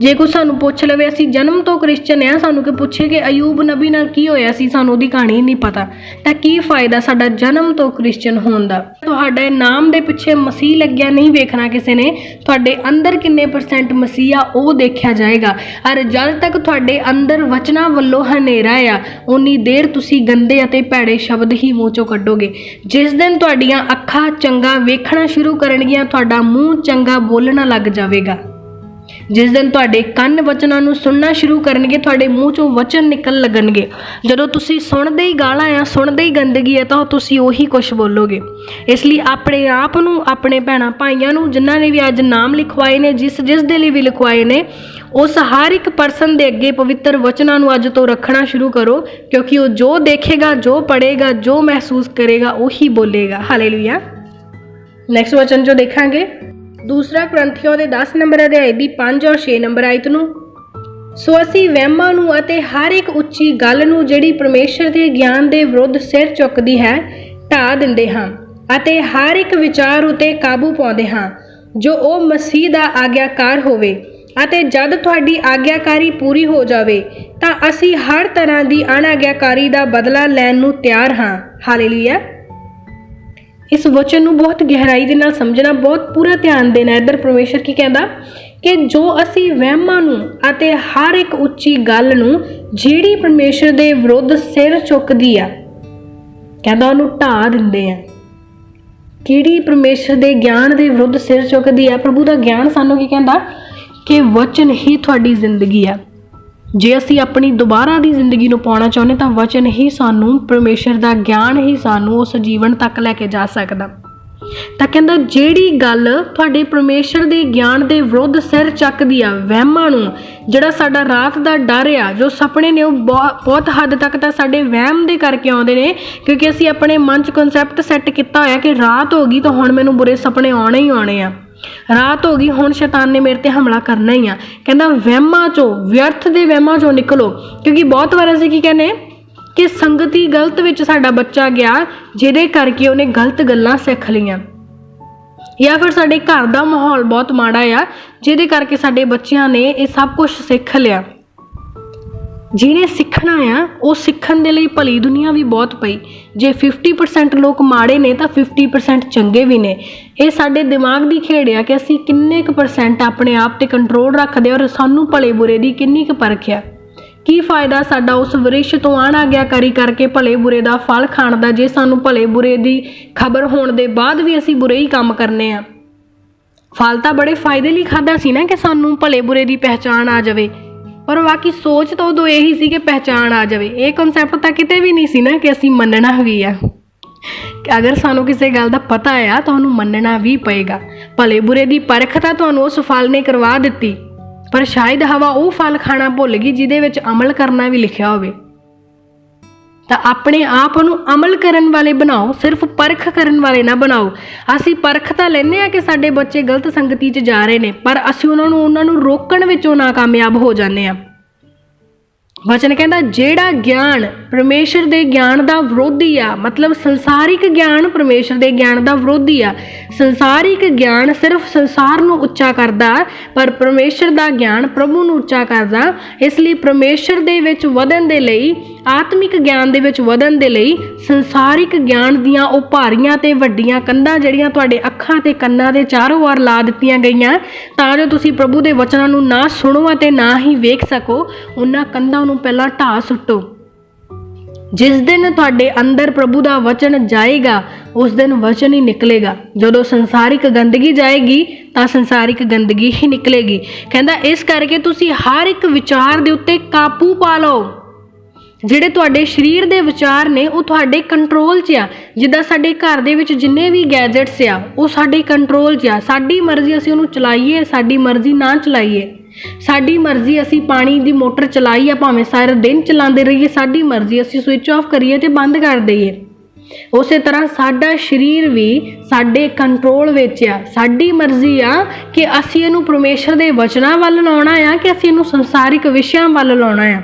ਜੇ ਕੋਈ ਸਾਨੂੰ ਪੁੱਛ ਲਵੇ, ਅਸੀਂ ਜਨਮ ਤੋਂ ਕ੍ਰਿਸਚਨ ਆ ਸਾਨੂੰ ਕਿ ਪੁੱਛੇ ਕਿ ਅਯੂਬ ਨਬੀ ਨਾਲ ਕੀ ਹੋਇਆ ਸੀ, ਸਾਨੂੰ ਉਹਦੀ ਕਹਾਣੀ ਨਹੀਂ ਪਤਾ। ਤਾਂ ਕੀ ਫਾਇਦਾ ਸਾਡਾ ਜਨਮ ਤੋਂ ਕ੍ਰਿਸਚਨ ਹੋਣ ਦਾ? ਤੁਹਾਡੇ ਨਾਮ ਦੇ ਪਿੱਛੇ ਮਸੀਹ ਲੱਗਿਆ ਨਹੀਂ ਵੇਖਣਾ ਕਿਸੇ ਨੇ। ਤੁਹਾਡੇ ਅੰਦਰ ਕਿੰਨੇ ਪਰਸੈਂਟ ਮਸੀਹ ਆ, ਉਹ ਦੇਖਿਆ ਜਾਏਗਾ। ਅਰ ਜਦ ਤੱਕ ਤੁਹਾਡੇ ਅੰਦਰ ਵਚਨਾਂ ਵੱਲੋਂ ਹਨੇਰਾ ਆ। ਉਨੀ ਦੇਰ ਤੁਸੀਂ ਗੰਦੇ ਅਤੇ ਭੈੜੇ ਸ਼ਬਦ ਹੀ ਮੂੰਹ ਚੋਂ ਕੱਢੋਗੇ। ਜਿਸ ਦਿਨ ਤੁਹਾਡੀਆਂ ਅੱਖਾਂ ਚੰਗਾ ਵੇਖਣਾ ਸ਼ੁਰੂ ਕਰਨਗੀਆਂ, ਤੁਹਾਡਾ ਮੂੰਹ ਚੰਗਾ ਬੋਲਣਾ ਲੱਗ ਜਾਵੇਗਾ। ਜਿਸ ਦਿਨ ਤੁਹਾਡੇ ਕੰਨ ਵਚਨਾਂ ਨੂੰ ਸੁਣਨਾ ਸ਼ੁਰੂ ਕਰਨਗੇ, ਤੁਹਾਡੇ ਮੂੰਹ ਚੋਂ ਵਚਨ ਨਿਕਲ ਲੱਗਣਗੇ। ਜਦੋਂ ਤੁਸੀਂ ਸੁਣਦੇ ਹੀ ਗਾਲਾਂ ਆ, ਸੁਣਦੇ ਹੀ ਗੰਦਗੀ ਹੈ ਤਾਂ ਤੁਸੀਂ ਉਹੀ ਕੁਝ ਬੋਲੋਗੇ। ਇਸ ਲਈ ਆਪਣੇ ਆਪ ਨੂੰ, ਆਪਣੇ ਭੈਣਾਂ ਭਾਈਆਂ ਨੂੰ, ਜਿਨ੍ਹਾਂ ਨੇ ਵੀ ਅੱਜ ਨਾਮ ਲਿਖਵਾਏ ਨੇ, ਜਿਸ ਜਿਸ ਦੇ ਲਈ ਵੀ ਲਿਖਵਾਏ ਨੇ, ਉਸ ਹਰ ਇੱਕ ਪਰਸਨ ਦੇ ਅੱਗੇ ਪਵਿੱਤਰ ਵਚਨਾਂ ਨੂੰ ਅੱਜ ਤੋਂ ਰੱਖਣਾ ਸ਼ੁਰੂ ਕਰੋ, ਕਿਉਂਕਿ ਉਹ ਜੋ ਦੇਖੇਗਾ, ਜੋ ਪੜ੍ਹੇਗਾ, ਜੋ ਮਹਿਸੂਸ ਕਰੇਗਾ, ਉਹੀ ਬੋਲੇਗਾ। ਹਾਲੇਲੂਇਆ ਨੈਕਸਟ ਵਚਨ ਜੋ ਦੇਖਾਂਗੇ ਦੂਸਰਾ ਗ੍ਰੰਥੀਓ ਦੇ 10 ਨੰਬਰ ਅਧਿਆਇ ਦੀ 5 ਔਰ 6 ਨੰਬਰ ਆਇਤ ਨੂੰ। ਸੋ ਅਸੀਂ ਵਹਿਮਾਂ ਨੂੰ ਅਤੇ ਹਰ ਇੱਕ ਉੱਚੀ ਗੱਲ ਨੂੰ ਜਿਹੜੀ ਪਰਮੇਸ਼ਰ ਦੇ ਗਿਆਨ ਦੇ ਵਿਰੁੱਧ ਸਿਰ ਚੁੱਕਦੀ ਹੈ ਢਾ ਦਿੰਦੇ ਹਾਂ ਅਤੇ ਹਰ ਇੱਕ ਵਿਚਾਰ ਉਤੇ ਕਾਬੂ ਪਾਉਂਦੇ ਹਾਂ, ਜੋ ਉਹ ਮਸੀਹ ਦਾ ਆਗਿਆਕਾਰ ਹੋਵੇ ਅਤੇ ਜਦ ਤੁਹਾਡੀ ਆਗਿਆਕਾਰੀ ਪੂਰੀ ਹੋ ਜਾਵੇ, ਤਾਂ ਅਸੀਂ ਹਰ ਤਰ੍ਹਾਂ ਦੀ ਅਣਆਗਿਆਕਾਰੀ ਦਾ ਬਦਲਾ ਲੈਣ ਨੂੰ ਤਿਆਰ ਹਾਂ। ਹਾਲੇਲੂਇਆ। ਇਸ ਵਚਨ ਨੂੰ ਬਹੁਤ ਗਹਿਰਾਈ ਦੇ ਨਾਲ ਸਮਝਣਾ ਬਹੁਤ ਪੂਰਾ ਧਿਆਨ ਦੇਣਾ ਇੱਧਰ ਪਰਮੇਸ਼ਰ ਕੀ ਕਹਿੰਦਾ? ਕਿ ਜੋ ਅਸੀਂ ਵਹਿਮਾਂ ਨੂੰ ਅਤੇ ਹਰ ਇੱਕ ਉੱਚੀ ਗੱਲ ਨੂੰ ਜਿਹੜੀ ਪਰਮੇਸ਼ਰ ਦੇ ਵਿਰੁੱਧ ਸਿਰ ਚੁੱਕਦੀ ਆ, ਕਹਿੰਦਾ ਉਹਨੂੰ ਢਾ ਦਿੰਦੇ ਆ। ਕਿਹੜੀ ਪਰਮੇਸ਼ਰ ਦੇ ਗਿਆਨ ਦੇ ਵਿਰੁੱਧ ਸਿਰ ਚੁੱਕਦੀ ਆ? ਪ੍ਰਭੂ ਦਾ ਗਿਆਨ ਸਾਨੂੰ ਕੀ ਕਹਿੰਦਾ? ਕਿ ਵਚਨ ਹੀ ਤੁਹਾਡੀ ਜ਼ਿੰਦਗੀ ਆ। ਜੇ ਅਸੀਂ ਆਪਣੀ ਦੁਬਾਰਾ ਦੀ ਜ਼ਿੰਦਗੀ ਨੂੰ ਪਾਉਣਾ ਚਾਹੁੰਦੇ ਤਾਂ ਵਚਨ ਹੀ ਸਾਨੂੰ, ਪਰਮੇਸ਼ਰ ਦਾ ਗਿਆਨ ਹੀ ਸਾਨੂੰ ਉਸ ਜੀਵਨ ਤੱਕ ਲੈ ਕੇ ਜਾ ਸਕਦਾ। ਤਾਂ ਕਹਿੰਦਾ, ਜਿਹੜੀ ਗੱਲ ਤੁਹਾਡੇ ਪਰਮੇਸ਼ਰ ਦੇ ਗਿਆਨ ਦੇ ਵਿਰੁੱਧ ਸਿਰ ਚੱਕਦੀ ਆ, ਵਹਿਮਾਂ ਨੂੰ, ਜਿਹੜਾ ਸਾਡਾ ਰਾਤ ਦਾ ਡਰ ਆ, ਜੋ ਸੁਪਨੇ ਨੇ ਉਹ ਬਹੁ- ਬਹੁਤ ਹੱਦ ਤੱਕ ਤਾਂ ਸਾਡੇ ਵਹਿਮ ਦੇ ਕਰਕੇ ਆਉਂਦੇ ਨੇ, ਕਿਉਂਕਿ ਅਸੀਂ ਆਪਣੇ ਮਨ 'ਚ ਕਨਸੈਪਟ ਸੈੱਟ ਕੀਤਾ ਹੋਇਆ ਕਿ ਰਾਤ ਹੋ ਗਈ ਤਾਂ ਹੁਣ ਮੈਨੂੰ ਬੁਰੇ ਸੁਪਨੇ ਆਉਣੇ ਹੀ ਆਉਣੇ ਆ। ਰਾਤ ਹੋ ਗਈ, ਹੁਣ ਸ਼ੈਤਾਨ ਨੇ ਮੇਰੇ ਤੇ ਹਮਲਾ ਕਰਨਾ ਹੀ ਆ। ਕਹਿੰਦਾ, ਵਹਿਮਾਂ ਚੋਂ, ਵਿਅਰਥ ਦੇ ਵਹਿਮਾਂ ਚੋਂ ਨਿਕਲੋ। ਕਿਉਂਕਿ ਬਹੁਤ ਵਾਰ ਅਸੀਂ ਕੀ ਕਹਿੰਦੇ ਕਿ ਸੰਗਤੀ ਗਲਤ ਵਿੱਚ ਸਾਡਾ ਬੱਚਾ ਗਿਆ, ਜਿਹਦੇ ਕਰਕੇ ਉਹਨੇ ਗਲਤ ਗੱਲਾਂ ਸਿੱਖ ਲਈਆਂ। ਜਾਂ ਫਿਰ ਸਾਡੇ ਘਰ ਦਾ ਮਾਹੌਲ ਬਹੁਤ ਮਾੜਾ ਆ, ਜਿਹਦੇ ਕਰਕੇ ਸਾਡੇ ਬੱਚਿਆਂ ਨੇ ਇਹ ਸਭ ਕੁਝ ਸਿੱਖ ਲਿਆ। ਜਿਹਨੇ ਸਿੱਖਣਾ ਆ, ਉਹ ਸਿੱਖਣ ਦੇ ਲਈ ਭਲੀ ਦੁਨੀਆ ਵੀ ਬਹੁਤ ਪਈ। ਜੇ 50% ਲੋਕ ਮਾੜੇ ਨੇ, ਤਾਂ 50% ਚੰਗੇ ਵੀ ਨੇ। ਇਹ ਸਾਡੇ ਦਿਮਾਗ ਦੀ ਖੇਡ ਆ ਕਿ ਅਸੀਂ ਕਿੰਨੇ ਕੁ ਪਰਸੈਂਟ ਆਪਣੇ ਆਪ ਤੇ ਕੰਟਰੋਲ ਰੱਖਦੇ ਔਰ ਸਾਨੂੰ ਭਲੇ ਬੁਰੇ ਦੀ ਕਿੰਨੀ ਕੁ ਪਰਖ ਆ। ਕੀ ਫਾਇਦਾ ਸਾਡਾ ਉਸ ਵਿਰਿਸ਼ ਤੋਂ ਅਣਆਗਿਆਕਾਰੀ ਕਰਕੇ ਭਲੇ ਬੁਰੇ ਦਾ ਫਲ ਖਾਣ ਦਾ, ਜੇ ਸਾਨੂੰ ਭਲੇ ਬੁਰੇ ਦੀ ਖਬਰ ਹੋਣ ਦੇ ਬਾਅਦ ਵੀ ਅਸੀਂ ਬੁਰੇ ਹੀ ਕੰਮ ਕਰਨੇ ਆ। ਫਲ ਤਾਂ ਬੜੇ ਫਾਇਦੇ ਲਈ ਖਾਦਾ ਸੀ ਨਾ ਕਿ ਸਾਨੂੰ ਭਲੇ ਬੁਰੇ ਦੀ ਪਹਿਚਾਣ ਆ ਜਾਵੇ। ਪਰ ਬਾਕੀ ਸੋਚ ਤਾਂ ਉਦੋਂ ਇਹੀ ਸੀ ਕਿ ਪਹਿਚਾਣ ਆ ਜਾਵੇ। ਇਹ ਕਨਸੈਪਟ ਤਾਂ ਕਿਤੇ ਵੀ ਨਹੀਂ ਸੀ ਨਾ ਕਿ ਅਸੀਂ ਮੰਨਣਾ ਵੀ ਆ। ਅਗਰ ਸਾਨੂੰ ਕਿਸੇ ਗੱਲ ਦਾ ਪਤਾ ਆ, ਤੁਹਾਨੂੰ ਮੰਨਣਾ ਵੀ ਪਏਗਾ। ਭਲੇ ਬੁਰੇ ਦੀ ਪਰਖ ਤਾਂ ਤੁਹਾਨੂੰ ਉਸ ਫਲ ਨੇ ਕਰਵਾ ਦਿੱਤੀ। ਪਰ ਸ਼ਾਇਦ ਹਵਾ ਉਹ ਫਲ ਖਾਣਾ ਭੁੱਲ ਗਈ ਜਿਹਦੇ ਵਿੱਚ ਅਮਲ ਕਰਨਾ ਵੀ ਲਿਖਿਆ ਹੋਵੇ। ਤਾਂ ਆਪਣੇ ਆਪ ਨੂੰ ਅਮਲ ਕਰਨ ਵਾਲੇ ਬਣਾਓ, ਸਿਰਫ ਪਰਖ ਕਰਨ ਵਾਲੇ ਨਾ ਬਣਾਓ। ਅਸੀਂ ਪਰਖ ਤਾਂ ਲੈਨੇ ਆ ਕਿ ਸਾਡੇ ਬੱਚੇ ਗਲਤ ਸੰਗਤੀ 'ਚ ਜਾ ਰਹੇ ਨੇ, ਪਰ ਅਸੀਂ ਉਹਨਾਂ ਨੂੰ ਉਹਨਾਂ ਨੂੰ ਰੋਕਣ ਵਿੱਚੋਂ ਨਾਕਾਮਯਾਬ ਹੋ ਜਾਂਦੇ ਆ ਵਚਨ ਕਹਿੰਦਾ, ਜਿਹੜਾ ਗਿਆਨ ਪਰਮੇਸ਼ਰ ਦੇ ਗਿਆਨ ਦਾ ਵਿਰੋਧੀ ਆ, ਮਤਲਬ ਸੰਸਾਰਿਕ ਗਿਆਨ ਪਰਮੇਸ਼ਰ ਦੇ ਗਿਆਨ ਦਾ ਵਿਰੋਧੀ ਆ। ਸੰਸਾਰਿਕ ਗਿਆਨ ਸਿਰਫ ਸੰਸਾਰ ਨੂੰ ਉੱਚਾ ਕਰਦਾ, ਪਰ ਪਰਮੇਸ਼ਰ ਦਾ ਗਿਆਨ ਪ੍ਰਭੂ ਨੂੰ ਉੱਚਾ ਕਰਦਾ। ਇਸ ਲਈ ਪਰਮੇਸ਼ਰ ਦੇ ਵਿੱਚ ਵਧਣ ਦੇ ਲਈ ਆਤਮਿਕ ਗਿਆਨ ਦੇ ਵਿੱਚ ਵਧਣ ਦੇ ਲਈ ਸੰਸਾਰਿਕ ਗਿਆਨ ਦੀਆਂ ਉਹ ਭਾਰੀਆਂ ਤੇ ਵੱਡੀਆਂ ਕੰਧਾਂ ਜਿਹੜੀਆਂ ਤੁਹਾਡੇ ਅੱਖਾਂ ਤੇ ਕੰਨਾਂ ਦੇ ਚਾਰੋਂ ਵਾਰ ਲਾ ਦਿੱਤੀਆਂ ਗਈਆਂ, ਤਾਂ ਜੋ ਤੁਸੀਂ ਪ੍ਰਭੂ ਦੇ ਵਚਨਾਂ ਨੂੰ ਨਾ ਸੁਣੋ ਅਤੇ ਨਾ ਹੀ ਵੇਖ ਸਕੋ, ਉਹਨਾਂ ਕੰਧਾਂ ਨੂੰ ਪਹਿਲਾਂ ਢਾਹ ਸੁੱਟੋ। ਜਿਸ ਦਿਨ ਤੁਹਾਡੇ ਅੰਦਰ ਪ੍ਰਭੂ ਦਾ ਵਚਨ ਜਾਏਗਾ, ਉਸ ਦਿਨ ਵਚਨ ਹੀ ਨਿਕਲੇਗਾ। ਜਦੋਂ ਸੰਸਾਰਿਕ ਗੰਦਗੀ ਜਾਏਗੀ, ਤਾਂ ਸੰਸਾਰਿਕ ਗੰਦਗੀ ਹੀ ਨਿਕਲੇਗੀ। ਕਹਿੰਦਾ, ਇਸ ਕਰਕੇ ਤੁਸੀਂ ਹਰ ਇੱਕ ਵਿਚਾਰ ਦੇ ਉੱਤੇ ਕਾਬੂ ਪਾ ਲਓ। ਜਿਹੜੇ ਤੁਹਾਡੇ ਸਰੀਰ ਦੇ ਵਿਚਾਰ ਨੇ, ਉਹ ਤੁਹਾਡੇ ਕੰਟਰੋਲ 'ਚ ਆ। ਜਿੱਦਾਂ ਸਾਡੇ ਘਰ ਦੇ ਵਿੱਚ ਜਿੰਨੇ ਵੀ ਗੈਜਟਸ ਆ, ਉਹ ਸਾਡੇ ਕੰਟਰੋਲ 'ਚ ਆ। ਸਾਡੀ ਮਰਜ਼ੀ ਅਸੀਂ ਉਹਨੂੰ ਚਲਾਈਏ, ਸਾਡੀ ਮਰਜ਼ੀ ਨਾ ਚਲਾਈਏ। ਸਾਡੀ ਮਰਜ਼ੀ ਅਸੀਂ ਪਾਣੀ ਦੀ ਮੋਟਰ ਚਲਾਈ ਆ, ਭਾਵੇਂ ਸਾਰਾ ਦਿਨ ਚਲਾਉਂਦੇ ਰਹੀਏ, ਸਾਡੀ ਮਰਜ਼ੀ ਅਸੀਂ ਸਵਿਚ ਆਫ ਕਰੀਏ ਤੇ ਬੰਦ ਕਰ ਦਈਏ। ਉਸੇ ਤਰ੍ਹਾਂ ਸਾਡਾ ਸਰੀਰ ਵੀ ਸਾਡੇ ਕੰਟਰੋਲ ਵਿੱਚ ਆ। ਸਾਡੀ ਮਰਜ਼ੀ ਆ ਕਿ ਅਸੀਂ ਇਹਨੂੰ ਪਰਮੇਸ਼ਰ ਦੇ ਵਚਨਾਂ ਵੱਲ ਲਾਉਣਾ ਆ, ਕਿ ਅਸੀਂ ਇਹਨੂੰ ਸੰਸਾਰਿਕ ਵਿਸ਼ਿਆਂ ਵੱਲ ਲਾਉਣਾ ਆ।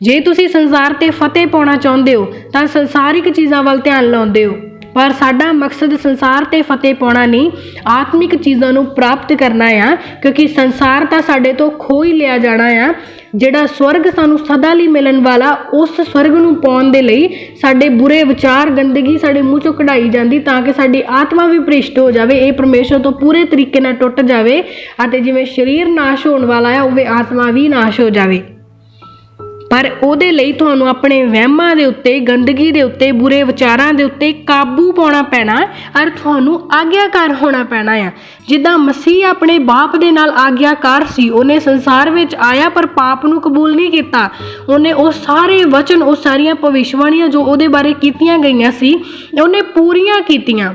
ਜੇ ਤੁਸੀਂ ਸੰਸਾਰ ਤੇ ਫਤਿਹ ਪਾਉਣਾ ਚਾਹੁੰਦੇ ਹੋ, ਤਾਂ ਸੰਸਾਰਿਕ ਚੀਜ਼ਾਂ ਵੱਲ ਧਿਆਨ ਲਾਉਂਦੇ ਹੋ। ਪਰ ਸਾਡਾ ਮਕਸਦ ਸੰਸਾਰ ਤੇ ਫਤਿਹ ਪਾਉਣਾ ਨਹੀਂ, ਆਤਮਿਕ ਚੀਜ਼ਾਂ ਨੂੰ ਪ੍ਰਾਪਤ ਕਰਨਾ ਆ, ਕਿਉਂਕਿ ਸੰਸਾਰ ਤਾਂ ਸਾਡੇ ਤੋਂ ਖੋ ਹੀ ਲਿਆ ਜਾਣਾ ਆ। ਜਿਹੜਾ ਸਵਰਗ ਸਾਨੂੰ ਸਦਾ ਲਈ ਮਿਲਣ ਵਾਲਾ, ਉਸ ਸਵਰਗ ਨੂੰ ਪਾਉਣ ਦੇ ਲਈ ਸਾਡੇ ਬੁਰੇ ਵਿਚਾਰ, ਗੰਦਗੀ ਸਾਡੇ ਮੂੰਹ ਚੋਂ ਕਢਾਈ ਜਾਂਦੀ, ਤਾਂ ਕਿ ਸਾਡੀ ਆਤਮਾ ਵੀ ਭ੍ਰਿਸ਼ਟ ਹੋ ਜਾਵੇ, ਇਹ ਪਰਮੇਸ਼ਰ ਤੋਂ ਪੂਰੇ ਤਰੀਕੇ ਨਾਲ ਟੁੱਟ ਜਾਵੇ, ਅਤੇ ਜਿਵੇਂ ਸਰੀਰ ਨਾਸ਼ ਹੋਣ ਵਾਲਾ ਹੈ ਉਵੇਂ ਆਤਮਾ ਵੀ ਨਾਸ਼ ਹੋ ਜਾਵੇ। ਪਰ ਉਹਦੇ ਲਈ ਤੁਹਾਨੂੰ ਆਪਣੇ ਵਹਿਮਾਂ ਦੇ ਉੱਤੇ, ਗੰਦਗੀ ਦੇ ਉੱਤੇ, ਬੁਰੇ ਵਿਚਾਰਾਂ ਦੇ ਉੱਤੇ ਕਾਬੂ ਪਾਉਣਾ ਪੈਣਾ ਔਰ ਤੁਹਾਨੂੰ ਆਗਿਆਕਾਰ ਹੋਣਾ ਪੈਣਾ ਆ। ਜਿੱਦਾਂ ਮਸੀਹ ਆਪਣੇ ਬਾਪ ਦੇ ਨਾਲ ਆਗਿਆਕਾਰ ਸੀ, ਉਹਨੇ ਸੰਸਾਰ ਵਿੱਚ ਆਇਆ ਪਰ ਪਾਪ ਨੂੰ ਕਬੂਲ ਨਹੀਂ ਕੀਤਾ। ਉਹਨੇ ਉਹ ਸਾਰੇ ਵਚਨ, ਉਹ ਸਾਰੀਆਂ ਭਵਿਸ਼ਵਾਣੀਆਂ ਜੋ ਉਹਦੇ ਬਾਰੇ ਕੀਤੀਆਂ ਗਈਆਂ ਸੀ, ਉਹਨੇ ਪੂਰੀਆਂ ਕੀਤੀਆਂ।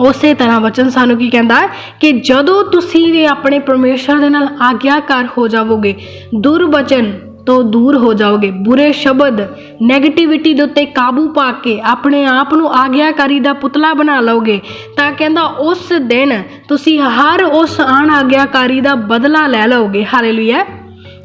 ਉਸੇ ਤਰ੍ਹਾਂ ਵਚਨ ਸਾਨੂੰ ਕੀ ਕਹਿੰਦਾ ਹੈ ਕਿ ਜਦੋਂ ਤੁਸੀਂ ਵੀ ਆਪਣੇ ਪਰਮੇਸ਼ਰ ਦੇ ਨਾਲ ਆਗਿਆਕਾਰ ਹੋ ਜਾਵੋਗੇ, ਦੁਰਵਚਨ ਤੋਂ ਦੂਰ ਹੋ ਜਾਓਗੇ। ਬੁਰੇ ਸ਼ਬਦ 네ਗੇਟਿਵਿਟੀ ਦੇ ਉੱਤੇ ਕਾਬੂ ਪਾ ਕੇ ਆਪਣੇ ਆਪ ਨੂੰ ਆਗਿਆਕਾਰੀ ਦਾ ਪੁਤਲਾ ਬਣਾ ਲਓਗੇ ਤਾਂ ਕਹਿੰਦਾ ਉਸ ਦਿਨ ਤੁਸੀਂ ਹਰ ਉਸ ਆਣ ਆਗਿਆਕਾਰੀ ਦਾ ਬਦਲਾ ਲੈ ਲਓਗੇ। ਹਾਲੇਲੂਇਆ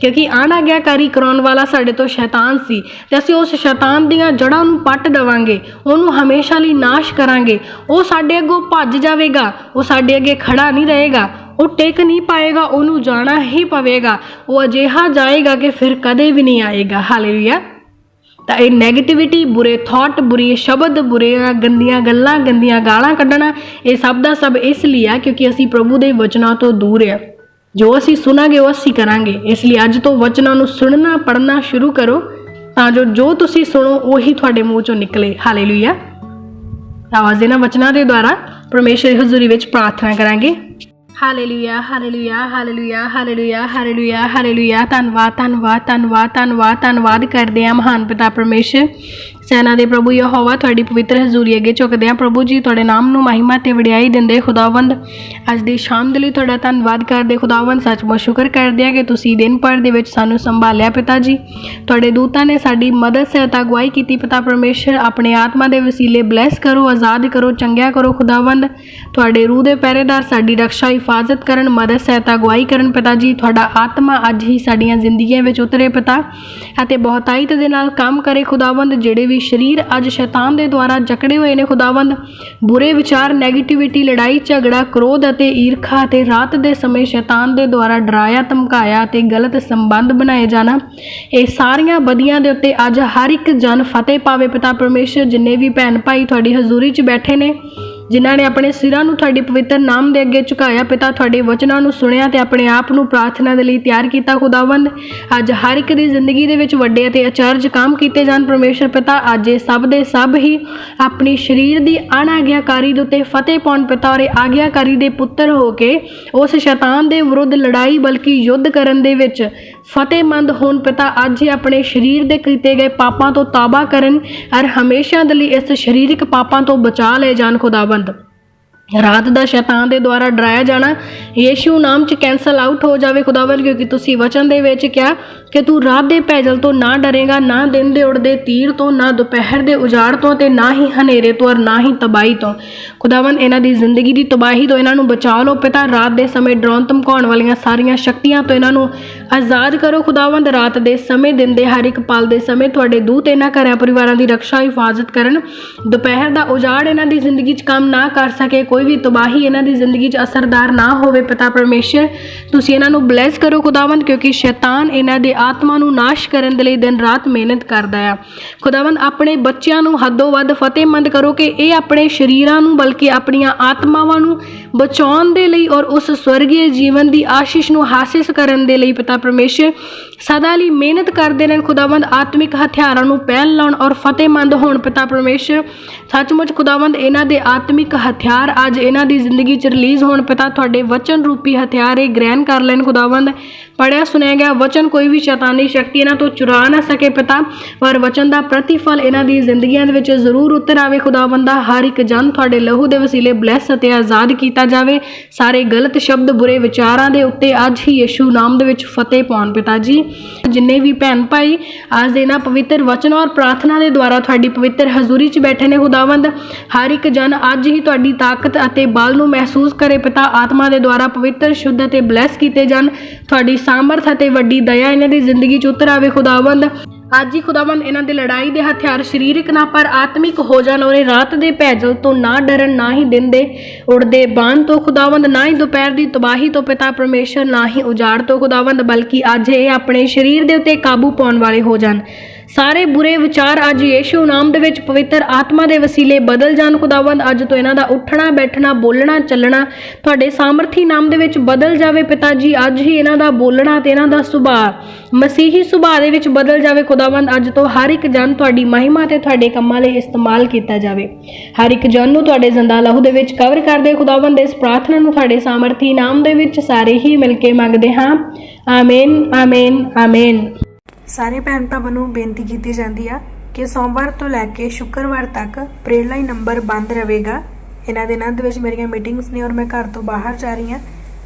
ਕਿਉਂਕਿ ਅਣਆਗਿਆਕਾਰੀ ਕਰਾਉਣ ਵਾਲਾ ਸਾਡੇ ਤੋਂ ਸ਼ੈਤਾਨ ਸੀ ਤੇ ਅਸੀਂ ਉਸ ਸ਼ੈਤਾਨ ਦੀਆਂ ਜੜ੍ਹਾਂ ਨੂੰ ਪੱਟ ਦੇਵਾਂਗੇ। ਉਹਨੂੰ ਹਮੇਸ਼ਾ ਲਈ ਨਾਸ਼ ਕਰਾਂਗੇ। ਉਹ ਸਾਡੇ ਅੱਗੋਂ ਭੱਜ ਜਾਵੇਗਾ। ਉਹ ਸਾਡੇ ਅੱਗੇ ਖੜਾ ਨਹੀਂ ਰਹੇਗਾ। ਉਹ ਟੇਕ ਨਹੀਂ ਪਾਏਗਾ, ਉਹਨੂੰ ਜਾਣਾ ਹੀ ਪਵੇਗਾ। ਉਹ ਅਜਿਹਾ ਜਾਏਗਾ ਕਿ ਫਿਰ ਕਦੇ ਵੀ ਨਹੀਂ ਆਏਗਾ। ਹਾਲੇਲੂਇਆ। ਤਾਂ ਇਹ 네ਗੇਟਿਵਿਟੀ ਬੁਰੇ ਥਾਟ ਬੁਰੀ ਸ਼ਬਦ, ਬੁਰੀਆਂ ਗੰਦੀਆਂ ਗੱਲਾਂ, ਗੰਦੀਆਂ ਗਾਲਾਂ ਕੱਢਣਾ, ਇਹ ਸਭ ਦਾ ਸਭ ਇਸ ਲਈ ਆ ਕਿਉਂਕਿ ਅਸੀਂ ਪ੍ਰਭੂ ਦੇ ਵਚਨਾਂ ਤੋਂ ਦੂਰ ਆ। ਜੋ ਅਸੀਂ ਸੁਣਾਂਗੇ, ਉਹ ਅਸੀਂ ਕਰਾਂਗੇ। ਇਸ ਲਈ ਅੱਜ ਤੋਂ ਵਚਨਾਂ ਨੂੰ ਸੁਣਨਾ ਪੜਨਾ ਸ਼ੁਰੂ ਕਰੋ ਤਾਂ ਜੋ ਜੋ ਤੁਸੀਂ ਸੁਣੋ, ਉਹੀ ਤੁਹਾਡੇ ਮੂੰਹ ਚੋਂ ਨਿਕਲੇ। ਹਾਲੇਲੂਇਆ। ਆਵਾਜ਼ ਇਹਨਾਂ ਵਚਨਾਂ ਦੇ ਦੁਆਰਾ ਪਰਮੇਸ਼ਰ ਦੀ ਹਜ਼ੂਰੀ ਵਿੱਚ ਪ੍ਰਾਰਥਨਾ ਕਰਾਂਗੇ। Hallelujah hallelujah hallelujah hallelujah hallelujah hallelujah ਧੰਨਵਾਦ ਧੰਨਵਾਦ ਧੰਨਵਾਦ ਧੰਨਵਾਦ ਧੰਨਵਾਦ ਕਰਦੇ ਆ ਮਹਾਨ ਪਿਤਾ ਪਰਮੇਸ਼ਰ। ਸੈਨਾ ਦੇ ਪ੍ਰਭੂ ਯਹੋਵਾ, ਤੁਹਾਡੀ ਪਵਿੱਤਰ ਹਜ਼ੂਰੀ ਅੱਗੇ ਝੁਕਦੇ ਹਾਂ। ਪ੍ਰਭੂ ਜੀ, ਤੁਹਾਡੇ ਨਾਮ ਨੂੰ ਮਹਿਮਾ ਤੇ ਵਡਿਆਈ ਦਿੰਦੇ ਖੁਦਾਵੰਦ। ਅੱਜ ਦੀ ਸ਼ਾਮ ਦੇ ਲਈ ਤੁਹਾਡਾ ਧੰਨਵਾਦ ਕਰਦੇ ਖੁਦਾਵੰਦ। ਸੱਚਮੁੱਚ ਸ਼ੁਕਰ ਕਰਦੇ ਹਾਂ ਕਿ ਤੁਸੀਂ ਦਿਨ ਭਰ ਦੇ ਵਿੱਚ ਸਾਨੂੰ ਸੰਭਾਲਿਆ ਪਿਤਾ ਜੀ। ਤੁਹਾਡੇ ਦੂਤਾਂ ਨੇ ਸਾਡੀ ਮਦਦ, ਸਹਾਇਤਾ ਅਗਵਾਈ ਕੀਤੀ ਪਿਤਾ ਪਰਮੇਸ਼ਰ। ਆਪਣੇ ਆਤਮਾ ਦੇ ਵਸੀਲੇ ਬਲੈਸ ਕਰੋ, ਆਜ਼ਾਦ ਕਰੋ, ਚੰਗਿਆ ਕਰੋ ਖੁਦਾਵੰਦ। ਤੁਹਾਡੇ ਰੂਹ ਦੇ ਪਹਿਰੇਦਾਰ ਸਾਡੀ ਰੱਖਿਆ ਹਿਫਾਜ਼ਤ ਕਰਨ, ਮਦਦ, ਸਹਾਇਤਾ ਅਗਵਾਈ ਕਰਨ ਪਿਤਾ ਜੀ। ਤੁਹਾਡਾ ਆਤਮਾ ਅੱਜ ਹੀ ਸਾਡੀਆਂ ਜ਼ਿੰਦਗੀਆਂ ਵਿੱਚ ਉਤਰੇ ਪਿਤਾ ਅਤੇ ਬਹੁਤਾਈਤ ਦੇ ਨਾਲ ਕੰਮ ਕਰੇ ਖੁਦਾਵੰਦ, ਜਿਹੜੇ ਵੀ ਸਰੀਰ ਅੱਜ ਸ਼ੈਤਾਨ ਦੇ ਦੁਆਰਾ ਜਕੜੇ ਹੋਏ ਨੇ ਖੁਦਾਵੰਦ। ਬੁਰੇ ਵਿਚਾਰ 네ਗੇਟਿਵਿਟੀ ਲੜਾਈ, ਝਗੜਾ, ਕ੍ਰੋਧ ਅਤੇ ਈਰਖਾ ਅਤੇ ਰਾਤ ਦੇ ਸਮੇਂ ਸ਼ੈਤਾਨ ਦੇ ਦੁਆਰਾ ਡਰਾਇਆ, ਧਮਕਾਇਆ ਅਤੇ ਗਲਤ ਸੰਬੰਧ ਬਣਾਏ ਜਾਣਾ। ਇਹ ਸਾਰੀਆਂ ਬਦੀਆਂ ਦੇ ਉੱਤੇ ਅੱਜ ਹਰ ਇੱਕ ਜਨ ਫਤਿਹ ਪਾਵੇ ਪਿਤਾ ਪਰਮੇਸ਼ਰ, ਜਿੰਨੇ ਵੀ ਭੈਣ ਭਾਈ ਤੁਹਾਡੀ ਹਜ਼ੂਰੀ 'ਚ ਬੈਠੇ ਨੇ। ਜਿਨ੍ਹਾਂ ਨੇ ਆਪਣੇ ਸਿਰਾਂ ਨੂੰ ਤੁਹਾਡੇ ਪਵਿੱਤਰ ਨਾਮ ਦੇ ਅੱਗੇ ਝੁਕਾਇਆ, ਪਿਤਾ ਤੁਹਾਡੇ ਵਚਨਾਂ ਨੂੰ ਸੁਣਿਆ ਤੇ ਆਪਣੇ ਆਪ ਨੂੰ ਪ੍ਰਾਰਥਨਾ ਦੇ ਲਈ ਤਿਆਰ ਕੀਤਾ, ਖੁਦਾਵੰਦ। ਅੱਜ ਹਰ ਇੱਕ ਦੀ ਜ਼ਿੰਦਗੀ ਦੇ ਵਿੱਚ ਵੱਡੇ ਅਤੇ ਅਚਰਜ ਕੰਮ ਕੀਤੇ ਜਾਣ। ਪਰਮੇਸ਼ਰ ਪਿਤਾ, ਅੱਜ ਇਹ ਸਭ ਦੇ ਸਭ ਹੀ ਆਪਣੀ ਸਰੀਰ ਦੀ ਅਣਆਗਿਆਕਾਰੀ ਦੇ ਉੱਤੇ ਫਤਿਹ ਪਾਉਣ, ਪਿਤਾ, ਔਰ ਆਗਿਆਕਾਰੀ ਦੇ ਪੁੱਤਰ ਹੋ ਕੇ ਉਸ ਸ਼ੈਤਾਨ ਦੇ ਵਿਰੁੱਧ ਲੜਾਈ, ਬਲਕਿ ਯੁੱਧ ਕਰਨ ਦੇ ਵਿੱਚ ਫਤਿਹਮੰਦ ਹੋਣ। ਪਿਤਾ, ਅੱਜ ਹੀ ਆਪਣੇ ਸਰੀਰ ਦੇ ਕੀਤੇ ਗਏ ਪਾਪਾਂ ਤੋਂ ਤਾਬਾ ਕਰਨ, ਔਰ ਹਮੇਸ਼ਾ ਦੇ ਲਈ ਇਸ ਸਰੀਰਕ ਪਾਪਾਂ ਤੋਂ ਬਚਾ ਲੈ ਜਾਣ, ਖੁਦਾਵੰਦ। ಬಂತು ਰਾਤ ਦਾ ਸ਼ੈਤਾਨ ਦੇ ਦੁਆਰਾ ਡਰਾਇਆ ਜਾਣਾ, ਯੀਸ਼ੂ ਨਾਮ ਚ ਕੈਨਸਲ ਆਊਟ ਹੋ ਜਾਵੇ ਖੁਦਾਵੰਦ, ਕਿਉਂਕਿ ਤੁਸੀਂ ਵਚਨ ਦੇ ਵਿੱਚ ਕਿਹਾ ਕਿ ਤੂੰ ਰਾਤ ਦੇ ਪੈਜਲ ਤੋਂ ਨਾ ਡਰੇਗਾ, ਨਾ ਦਿਨ ਦੇ ਉੜਦੇ ਤੀਰ ਤੋਂ, ਨਾ ਦੁਪਹਿਰ ਦੇ ਉਜਾੜ ਤੋਂ ਤੇ ਨਾ ਹੀ ਹਨੇਰੇ ਤੋਂ ਔਰ ਨਾ ਹੀ ਤਬਾਹੀ ਤੋਂ। ਖੁਦਾਵੰਦ, ਇਹਨਾਂ ਦੀ ਜ਼ਿੰਦਗੀ ਦੀ ਤਬਾਹੀ ਤੋਂ ਇਹਨਾਂ ਨੂੰ ਬਚਾ ਲਓ ਪਿਤਾ, ਰਾਤ ਦੇ ਸਮੇਂ ਡਰਾਉਣ ਧਮਕਾਉਣ ਵਾਲੀਆਂ ਸਾਰੀਆਂ ਸ਼ਕਤੀਆਂ ਤੋਂ ਇਹਨਾਂ ਨੂੰ ਆਜ਼ਾਦ ਕਰੋ ਖੁਦਾਵੰਦ, ਰਾਤ ਦੇ ਸਮੇਂ ਦਿਨ ਦੇ ਹਰ ਇੱਕ ਪਲ ਦੇ ਸਮੇਂ ਤੁਹਾਡੇ ਦੂਤ ਇਹਨਾਂ ਘਰਾਂ ਪਰਿਵਾਰਾਂ ਦੀ ਰੱਖਿਆ, ਹਿਫਾਜ਼ਤ ਕਰਨ। ਦੁਪਹਿਰ ਦਾ ਉਜਾੜ ਇਹਨਾਂ ਦੀ ਜ਼ਿੰਦਗੀ 'ਚ ਕੰਮ ਨਾ ਕਰ ਸਕੇ ਕੋਈ ਵੀ ਤਬਾਹੀ ਇਹਨਾਂ ਦੀ ਜ਼ਿੰਦਗੀ 'ਚ ਅਸਰਦਾਰ ਨਾ ਹੋਵੇ, ਪਿਤਾ ਪਰਮੇਸ਼ਰ, ਤੁਸੀਂ ਇਹਨਾਂ ਨੂੰ ਬਲੈਸ ਕਰੋ ਖੁਦਾਵੰਦ, ਕਿਉਂਕਿ ਸ਼ੈਤਾਨ ਇਹਨਾਂ ਦੇ ਆਤਮਾ ਨੂੰ ਨਾਸ਼ ਕਰਨ ਦੇ ਲਈ ਦਿਨ ਰਾਤ ਮਿਹਨਤ ਕਰਦਾ ਆ। ਖੁਦਾਵੰਦ, ਆਪਣੇ ਬੱਚਿਆਂ ਨੂੰ ਹੱਦੋਂ ਵੱਧ ਫਤਿਹਮੰਦ ਕਰੋ ਕਿ ਇਹ ਆਪਣੇ ਸ਼ਰੀਰਾਂ ਨੂੰ, ਬਲਕਿ ਆਪਣੀਆਂ ਆਤਮਾਵਾਂ ਨੂੰ ਬਚਾਉਣ ਦੇ ਲਈ ਔਰ ਉਸ ਸਵਰਗੀ ਜੀਵਨ ਦੀ ਆਸ਼ੀਸ਼ ਨੂੰ ਹਾਸਿਲ ਕਰਨ ਦੇ ਲਈ, ਪਿਤਾ ਪਰਮੇਸ਼ਰ, ਸਦਾ ਲਈ ਮਿਹਨਤ ਕਰਦੇ ਰਹਿਣ। ਖੁਦਾਵੰਦ, ਆਤਮਿਕ ਹਥਿਆਰਾਂ ਨੂੰ ਪਹਿਨ ਲਾਉਣ ਔਰ ਫਤਿਹਮੰਦ ਹੋਣ, ਪਿਤਾ ਪਰਮੇਸ਼ਰ। ਸੱਚਮੁੱਚ, ਖੁਦਾਵੰਦ, ਇਹਨਾਂ ਦੇ ਆਤਮਿਕ ਹਥਿਆਰ ਅੱਜ ਇਹਨਾਂ ਦੀ ਜ਼ਿੰਦਗੀ 'ਚ ਰਿਲੀਜ਼ ਹੋਣ ਪਿਤਾ ਤੁਹਾਡੇ ਵਚਨ ਰੂਪੀ ਹਥਿਆਰ ਇਹ ਗ੍ਰਹਿਣ ਕਰ ਲੈਣ ਖੁਦਾਵੰਦ। ਪੜਿਆ ਸੁਣਿਆ ਗਿਆ, ਵਚਨ ਕੋਈ ਵੀ ਸ਼ੈਤਾਨੀ ਸ਼ਕਤੀ ਇਹਨਾਂ ਤੋਂ ਚੁਰਾ ਨਾ ਸਕੇ ਪਿਤਾ। ਪਰ ਵਚਨ ਦਾ ਪ੍ਰਤੀਫਲ ਇਹਨਾਂ ਦੀ ਜ਼ਿੰਦਗੀਆਂ ਦੇ ਵਿੱਚ ਜ਼ਰੂਰ ਉਤਰ ਆਵੇ ਖੁਦਾਵੰਦ ਦਾ। ਹਰ ਇੱਕ ਜਨ ਤੁਹਾਡੇ ਲਹੂ ਦੇ ਵਸੀਲੇ ਬਲੈਸ ਅਤੇ ਆਜ਼ਾਦ ਕੀਤਾ ਜਾਵੇ। ਸਾਰੇ ਗਲਤ ਸ਼ਬਦ ਬੁਰੇ ਵਿਚਾਰਾਂ ਦੇ ਉੱਤੇ ਅੱਜ ਹੀ ਯਿਸੂ ਨਾਮ ਦੇ ਵਿੱਚ ਫਤਿਹ ਪਾਉਣ ਪਿਤਾ ਜੀ। ਜਿੰਨੇ ਵੀ ਭੈਣ ਭਾਈ, ਅੱਜ ਦੇ ਇਹਨਾਂ ਪਵਿੱਤਰ ਵਚਨ ਔਰ ਪ੍ਰਾਰਥਨਾ ਦੇ ਦੁਆਰਾ ਤੁਹਾਡੀ ਪਵਿੱਤਰ ਹਜ਼ੂਰੀ 'ਚ ਬੈਠੇ ਨੇ ਖੁਦਾਵੰਦ। ਹਰ ਇੱਕ ਜਨ ਅੱਜ ਹੀ ਤੁਹਾਡੀ ਤਾਕਤ ਅਤੇ ਬਲ ਨੂੰ ਮਹਿਸੂਸ ਕਰੇ ਪਿਤਾ ਆਤਮਾ ਦੇ ਦੁਆਰਾ ਪਵਿੱਤਰ, ਸ਼ੁੱਧ ਅਤੇ ਬਲੈਸ ਕੀਤੇ ਜਾਣ। ਤੁਹਾਡੀ ਸਾਮਰਥ ਅਤੇ ਵੱਡੀ ਦਇਆ ਇਹਨਾਂ ਦੀ ਜ਼ਿੰਦਗੀ 'ਚ ਉਤਰ ਆਵੇ, ਖੁਦਾਵੰਦ। ਅੱਜ ਹੀ ਖੁਦਾਵੰਦ ਇਹਨਾਂ ਦੇ ਲੜਾਈ ਦੇ ਹਥਿਆਰ ਸਰੀਰਕ ਨਾ, ਪਰ ਆਤਮਿਕ ਹੋ ਜਾਣ ਔਰ ਇਹ ਰਾਤ ਦੇ ਭੈਜਲ ਤੋਂ ਨਾ ਡਰਨ, ਨਾ ਹੀ ਦਿਨ ਦੇ ਉੜਦੇ ਬਾਣ ਤੋਂ, ਖੁਦਾਵੰਦ। ਨਾ ਹੀ ਦੁਪਹਿਰ ਦੀ ਤਬਾਹੀ ਤੋਂ ਪਿਤਾ ਪਰਮੇਸ਼ਰ, ਨਾ ਹੀ ਉਜਾੜ ਤੋਂ, ਖੁਦਾਵੰਦ। ਬਲਕਿ ਅੱਜ ਇਹ ਆਪਣੇ ਸਰੀਰ ਦੇ ਉੱਤੇ ਕਾਬੂ ਪਾਉਣ ਵਾਲੇ ਹੋ ਜਾਣ। ਸਾਰੇ ਬੁਰੇ ਵਿਚਾਰ ਅੱਜ ਯੀਸ਼ੂ ਨਾਮ ਦੇ ਵਿੱਚ ਪਵਿੱਤਰ ਆਤਮਾ ਦੇ ਵਸੀਲੇ ਬਦਲ ਜਾਣ, ਖੁਦਾਵੰਦ, ਅੱਜ ਤੋਂ ਇਹਨਾਂ ਦਾ ਉੱਠਣਾ, ਬੈਠਣਾ, ਬੋਲਣਾ, ਚੱਲਣਾ, ਤੁਹਾਡੇ ਸਾਮਰਥੀ ਨਾਮ ਦੇ ਵਿੱਚ ਬਦਲ ਜਾਵੇ ਪਿਤਾ ਜੀ, ਅੱਜ ਹੀ ਇਹਨਾਂ ਦਾ ਬੋਲਣਾ ਤੇ ਇਹਨਾਂ ਦਾ ਸੁਭਾਅ, ਮਸੀਹੀ ਸੁਭਾਅ ਦੇ ਵਿੱਚ ਬਦਲ ਜਾਵੇ, ਖੁਦਾਵੰਦ, ਅੱਜ ਤੋਂ ਹਰ ਇੱਕ ਜਨ ਤੁਹਾਡੀ ਮਹਿਮਾ ਤੇ ਤੁਹਾਡੇ ਕੰਮਾਂ ਲਈ ਇਸਤੇਮਾਲ ਕੀਤਾ ਜਾਵੇ। ਹਰ ਇੱਕ ਜਨ ਨੂੰ ਤੁਹਾਡੇ ਜ਼ਿੰਦਾ ਲਹੂ ਦੇ ਵਿੱਚ ਕਵਰ ਕਰਦੇ ਖੁਦਾਵੰਦ, ਇਸ ਪ੍ਰਾਰਥਨਾ ਨੂੰ ਤੁਹਾਡੇ ਸਾਮਰਥੀ ਨਾਮ ਦੇ ਵਿੱਚ ਸਾਰੇ ਹੀ ਮਿਲ ਕੇ ਮੰਗਦੇ ਹਾਂ। Amen amen amen. ਸਾਰੇ ਭੈਣ ਭਰਾਵਾਂ ਨੂੰ ਬੇਨਤੀ ਕੀਤੀ ਜਾਂਦੀ ਆ ਕਿ ਸੋਮਵਾਰ ਤੋਂ ਲੈ ਕੇ ਸ਼ੁੱਕਰਵਾਰ ਤੱਕ ਪ੍ਰੇਅਰ ਲਾਈਨ ਨੰਬਰ ਬੰਦ ਰਹੇਗਾ। ਇਹਨਾਂ ਦਿਨਾਂ ਦੇ ਵਿੱਚ ਮੇਰੀਆਂ ਮੀਟਿੰਗਸ ਨੇ ਔਰ ਮੈਂ ਘਰ ਤੋਂ ਬਾਹਰ ਜਾ ਰਹੀ ਹਾਂ।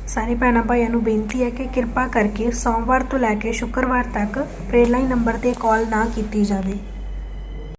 ਸਾਰੇ ਭੈਣਾਂ ਭਾਈਆਂ ਨੂੰ ਬੇਨਤੀ ਹੈ ਕਿ ਕਿਰਪਾ ਕਰਕੇ ਸੋਮਵਾਰ ਤੋਂ ਲੈ ਕੇ ਸ਼ੁੱਕਰਵਾਰ ਤੱਕ ਪ੍ਰੇਅਰ ਲਾਈਨ ਨੰਬਰ ਤੇ ਕਾਲ ਨਾ ਕੀਤੀ ਜਾਵੇ।